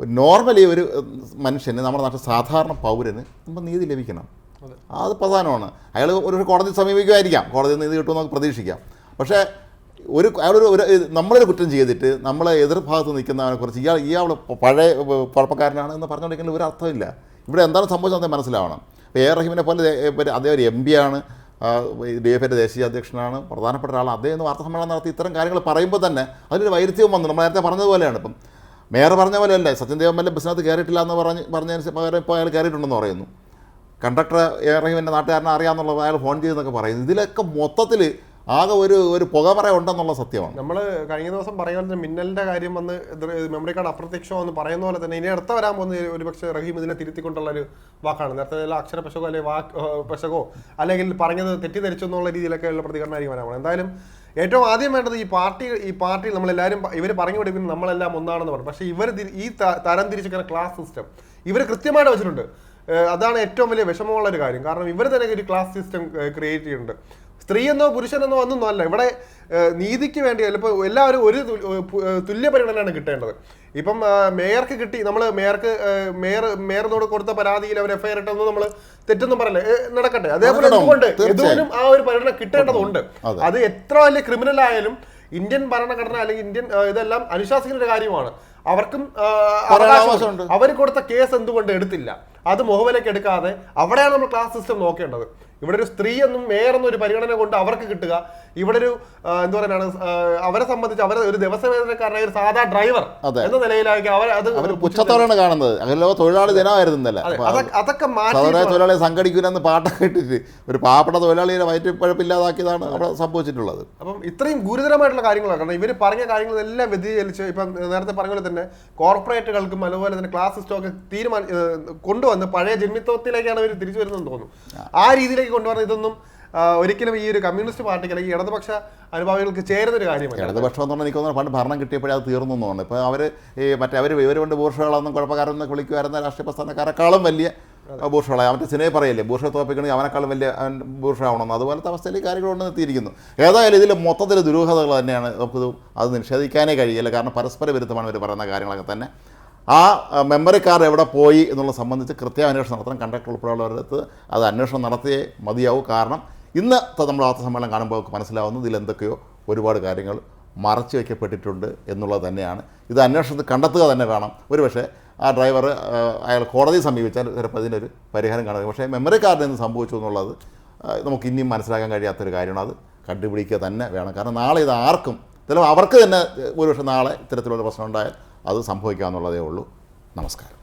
S1: നോർമലി ഒരു മനുഷ്യന് നമ്മുടെ നാട്ടിൽ സാധാരണ പൗരന് നമ്മൾ നീതി ലഭിക്കണം.
S2: അത്.
S1: പ്രധാനമാണ്. അയാൾ ഒരു കോടതി സമീപിക്കുമായിരിക്കാം. കോടതി നീതി കിട്ടുമെന്ന് പ്രതീക്ഷിക്കാം. പക്ഷേ ഒരു അയാളൊരു ഒരു നമ്മളൊരു കുറ്റം ചെയ്തിട്ട് നമ്മളെ എതിർഭാഗത്ത് നിൽക്കുന്നവനെ കുറിച്ച് ഇയാൾ ഇയാൾ പഴയ കുഴപ്പക്കാരനാണ് എന്ന് പറഞ്ഞുകൊണ്ടിരിക്കുന്ന ഒരു അർത്ഥമില്ല. ഇവിടെ എന്താണ് സംഭവിച്ചത് അദ്ദേഹം മനസ്സിലാവണം. അപ്പോൾ എ റഹീമിനെ പോലെ അദ്ദേഹം ഒരു എം പി ആണ്. ഡി എഫ് എന്റെ ദേശീയ അധ്യക്ഷനാണ്. പ്രധാനപ്പെട്ട ഒരാളാണ്. അദ്ദേഹം വാർത്താ സമ്മേളനം നടത്തി ഇത്തരം കാര്യങ്ങൾ പറയുമ്പോൾ തന്നെ അതിനൊരു വൈരുദ്ധ്യവും വന്നു. നമ്മൾ നേരത്തെ പറഞ്ഞതുപോലെയാണ് ഇപ്പം. മേയർ പറഞ്ഞ പോലെയല്ലേ. സച്ചിൻ വല്ല ബസ്സിനകത്ത് കയറിയിട്ടില്ല എന്ന് പറഞ്ഞ് പറഞ്ഞതിന് പകരം ഇപ്പോൾ അയാൾ കയറിയിട്ടുണ്ടെന്ന് പറയുന്നു. കണ്ടക്ടർ എ റഹീമിന്റെ നാട്ടുകാരനെ അറിയാമെന്നുള്ളത് അയാൾ ഫോൺ ചെയ്തെന്നൊക്കെ പറയുന്നു. ഇതിലൊക്കെ മൊത്തത്തിൽ ആകെ ഒരു ഒരു പുകമറ ഉണ്ടെന്നുള്ള സത്യമാണ്.
S2: നമ്മൾ കഴിഞ്ഞ ദിവസം പറയുന്ന പോലെ മിന്നലിന്റെ കാര്യം വന്ന് മെമ്മറി കാർഡ് അപ്രത്യക്ഷമോ എന്ന് പറയുന്ന പോലെ തന്നെ ഇനി അടുത്ത വരാൻ പോകുന്ന ഒരു പക്ഷേ റഹീം ഇതിനെ തിരുത്തിക്കൊണ്ടുള്ള ഒരു വാക്കാണ്. നേരത്തെ അക്ഷര പശകോ അല്ലെങ്കിൽ വാക്ക് പശകോ അല്ലെങ്കിൽ പറഞ്ഞത് തെറ്റിദ്ധരിച്ചു എന്നുള്ള രീതിയിലൊക്കെ ഉള്ള പ്രതികരണമായിരിക്കും വരാൻ പോകുന്നത്. എന്തായാലും ഏറ്റവും ആദ്യം വേണ്ടത് ഈ പാർട്ടി ഈ പാർട്ടി നമ്മളെല്ലാവരും ഇവർ പറഞ്ഞു കൊടുക്കുന്നത് നമ്മളെല്ലാം ഒന്നാണെന്ന് പറഞ്ഞു. പക്ഷേ ഇവർ ഈ തരം തിരിച്ചിരിക്കുന്ന ക്ലാസ് സിസ്റ്റം ഇവർ കൃത്യമായിട്ട് വെച്ചിട്ടുണ്ട്. അതാണ് ഏറ്റവും വലിയ വിഷമമുള്ള ഒരു കാര്യം. കാരണം ഇവർ തന്നെ ഒരു ക്ലാസ് സിസ്റ്റം ക്രിയേറ്റ് ചെയ്യുന്നുണ്ട്. സ്ത്രീയെന്നോ പുരുഷനെന്നോ ഒന്നൊന്നും അല്ല. ഇവിടെ നീതിക്ക് വേണ്ടി ചിലപ്പോൾ എല്ലാവരും ഒരു തുല്യ പരിഗണനയാണ് കിട്ടേണ്ടത്. ഇപ്പം മേയർക്ക് കിട്ടി നമ്മൾ മേയർക്ക് മേയർ മേയറിനോട് കൊടുത്ത പരാതിയിൽ അവർ എഫ്ഐആർ ഇട്ടെന്ന് നമ്മൾ തെറ്റൊന്നും പറയല്ലേ? നടക്കട്ടെ. അതേപോലെ എന്തുകൊണ്ട്? എന്തുകൊണ്ടും ആ ഒരു പരിഗണന കിട്ടേണ്ടതുണ്ട്.
S1: അത്.
S2: എത്ര വലിയ ക്രിമിനൽ ആയാലും ഇന്ത്യൻ ഭരണഘടന അല്ലെങ്കിൽ ഇന്ത്യൻ ഇതെല്ലാം അനുശാസിക്കുന്ന ഒരു കാര്യമാണ്. അവർക്കും. അവർ കൊടുത്ത കേസ് എന്തുകൊണ്ട് എടുത്തില്ല? അത് മുഖവിലേക്ക് എടുക്കാതെ അവിടെയാണ് നമ്മൾ ക്ലാസ് സിസ്റ്റം നോക്കേണ്ടത്. ഇവിടെ ഒരു സ്ത്രീ എന്നും മേയർ എന്നും ഒരു പരിഗണന കൊണ്ട് അവർക്ക് കിട്ടുക. ഇവിടെ ഒരു എന്താ പറയുകയാണ് അവരെ സംബന്ധിച്ച് അവരെ ഒരു ദിവസവേതനക്കാരനായ ഒരു സാധാ ഡ്രൈവർ എന്ന നിലയിലായിരിക്കും അവർ അത്
S1: പുച്ഛത്തോടെയാണ് കാണുന്നത്. അങ്ങനെ തൊഴിലാളി ദിനമായിരുന്നു
S2: അതൊക്കെ-
S1: തൊഴിലാളിയെ സംഘടിക്കൂലെന്ന് പാട്ടൊക്കെ ഇട്ടിട്ട് ഒരു പാവപ്പെട്ട തൊഴിലാളിയെ വയറ്റിപ്പഴപ്പില്ലാതാക്കിയതാണ് അവിടെ സംഭവിച്ചിട്ടുള്ളത്.
S2: അപ്പം ഇത്രയും ഗുരുതരമായിട്ടുള്ള കാര്യങ്ങളാണ്. കാരണം ഇവർ പറഞ്ഞ കാര്യങ്ങളെല്ലാം വ്യതിചലിച്ച് ഇപ്പം നേരത്തെ പറഞ്ഞ പോലെ തന്നെ കോർപ്പറേറ്റുകൾക്കും അതുപോലെ തന്നെ ക്ലാസ് സിസ്റ്റം ഒക്കെ കൊണ്ടുവന്നു കൊണ്ടുവന്ന് പഴയ ജന്മിത്വത്തിലേക്കാണ് അവർ തിരിച്ചു വരുന്നതെന്ന് തോന്നുന്നു. ആ രീതിയിലേക്ക് കൊണ്ടുവന്ന ഇതൊന്നും ഒരിക്കലും ഈ ഒരു കമ്മ്യൂണിസ്റ്റ് പാർട്ടിക്ക് അല്ലെങ്കിൽ ഇടതുപക്ഷ അനുഭാവികൾക്ക് ചേരുന്ന ഒരു കാര്യമാണ്
S1: ഇടതുപക്ഷം എന്ന് പറഞ്ഞാൽ എനിക്ക് തോന്നുന്നു പണ്ട് ഭരണം കിട്ടിയപ്പോഴേ അത് തീർന്നു തോന്നുന്നു. ഇപ്പോൾ അവർ ഈ മറ്റേ അവർ ഇവരുകൊണ്ട് ബൂർഷകളൊന്നും കുഴപ്പക്കാരെന്ന് വിളിക്കുമായിരുന്ന രാഷ്ട്രീയ പ്രസ്ഥാനക്കാരെക്കാളും വലിയ ബൂർഷകളായി അവന്റെ സിനിമയെ പറയല്ലേ? ബൂർഷ തോപ്പിക്കണമെങ്കിൽ അവനേക്കാളും വലിയ അവൻ ബൂർഷ ആവണമെന്ന് അതുപോലത്തെ അവസ്ഥയിൽ കാര്യങ്ങൾ കൊണ്ട് എത്തിയിരിക്കുന്നു ഏതായാലും ഇതിൽ മൊത്തത്തിൽ ദുരൂഹതകൾ തന്നെയാണ് നമുക്കിത് അത് നിഷേധിക്കാനേ കഴിയില്ല. കാരണം പരസ്പര വിരുദ്ധമാണ് ഇവർ പറയുന്ന കാര്യങ്ങളൊക്കെ തന്നെ. ആ മെമ്മറി കാർഡ് എവിടെ പോയി എന്നുള്ളത് സംബന്ധിച്ച് കൃത്യ അന്വേഷണം നടത്തണം. കണ്ടക്ടർ ഉൾപ്പെടെയുള്ളവരുടെ അടുത്ത് അത് അന്വേഷണം നടത്തിയേ മതിയാവും. കാരണം ഇന്നത്തെ നമ്മൾ വാർത്താ സമ്മേളനം കാണുമ്പോൾ മനസ്സിലാവുന്നത് മനസ്സിലാവുന്നു ഇതിൽ എന്തൊക്കെയോ ഒരുപാട് കാര്യങ്ങൾ മറച്ചു വയ്ക്കപ്പെട്ടിട്ടുണ്ട് എന്നുള്ളത് തന്നെയാണ്. ഇത് അന്വേഷണത്തിൽ കണ്ടെത്തുക തന്നെ വേണം. ഒരുപക്ഷെ ആ ഡ്രൈവർ അയാൾ കോടതിയെ സമീപിച്ചാൽ ചിലപ്പോൾ ഒരു പരിഹാരം കാണുക. പക്ഷേ മെമ്മറി കാർഡിൽ നിന്ന് സംഭവിച്ചു എന്നുള്ളത് നമുക്ക് ഇനിയും മനസ്സിലാക്കാൻ കഴിയാത്തൊരു കാര്യമാണ്. അത് കണ്ടുപിടിക്കുക തന്നെ വേണം. കാരണം നാളെ ഇത് ആർക്കും ചിലപ്പോൾ അവർക്ക് തന്നെ ഒരുപക്ഷെ നാളെ ഇത്തരത്തിലുള്ള പ്രശ്നം ഉണ്ടായാൽ അത് സംഭവിക്കാമെന്നുള്ളതേ ഉള്ളൂ. നമസ്കാരം.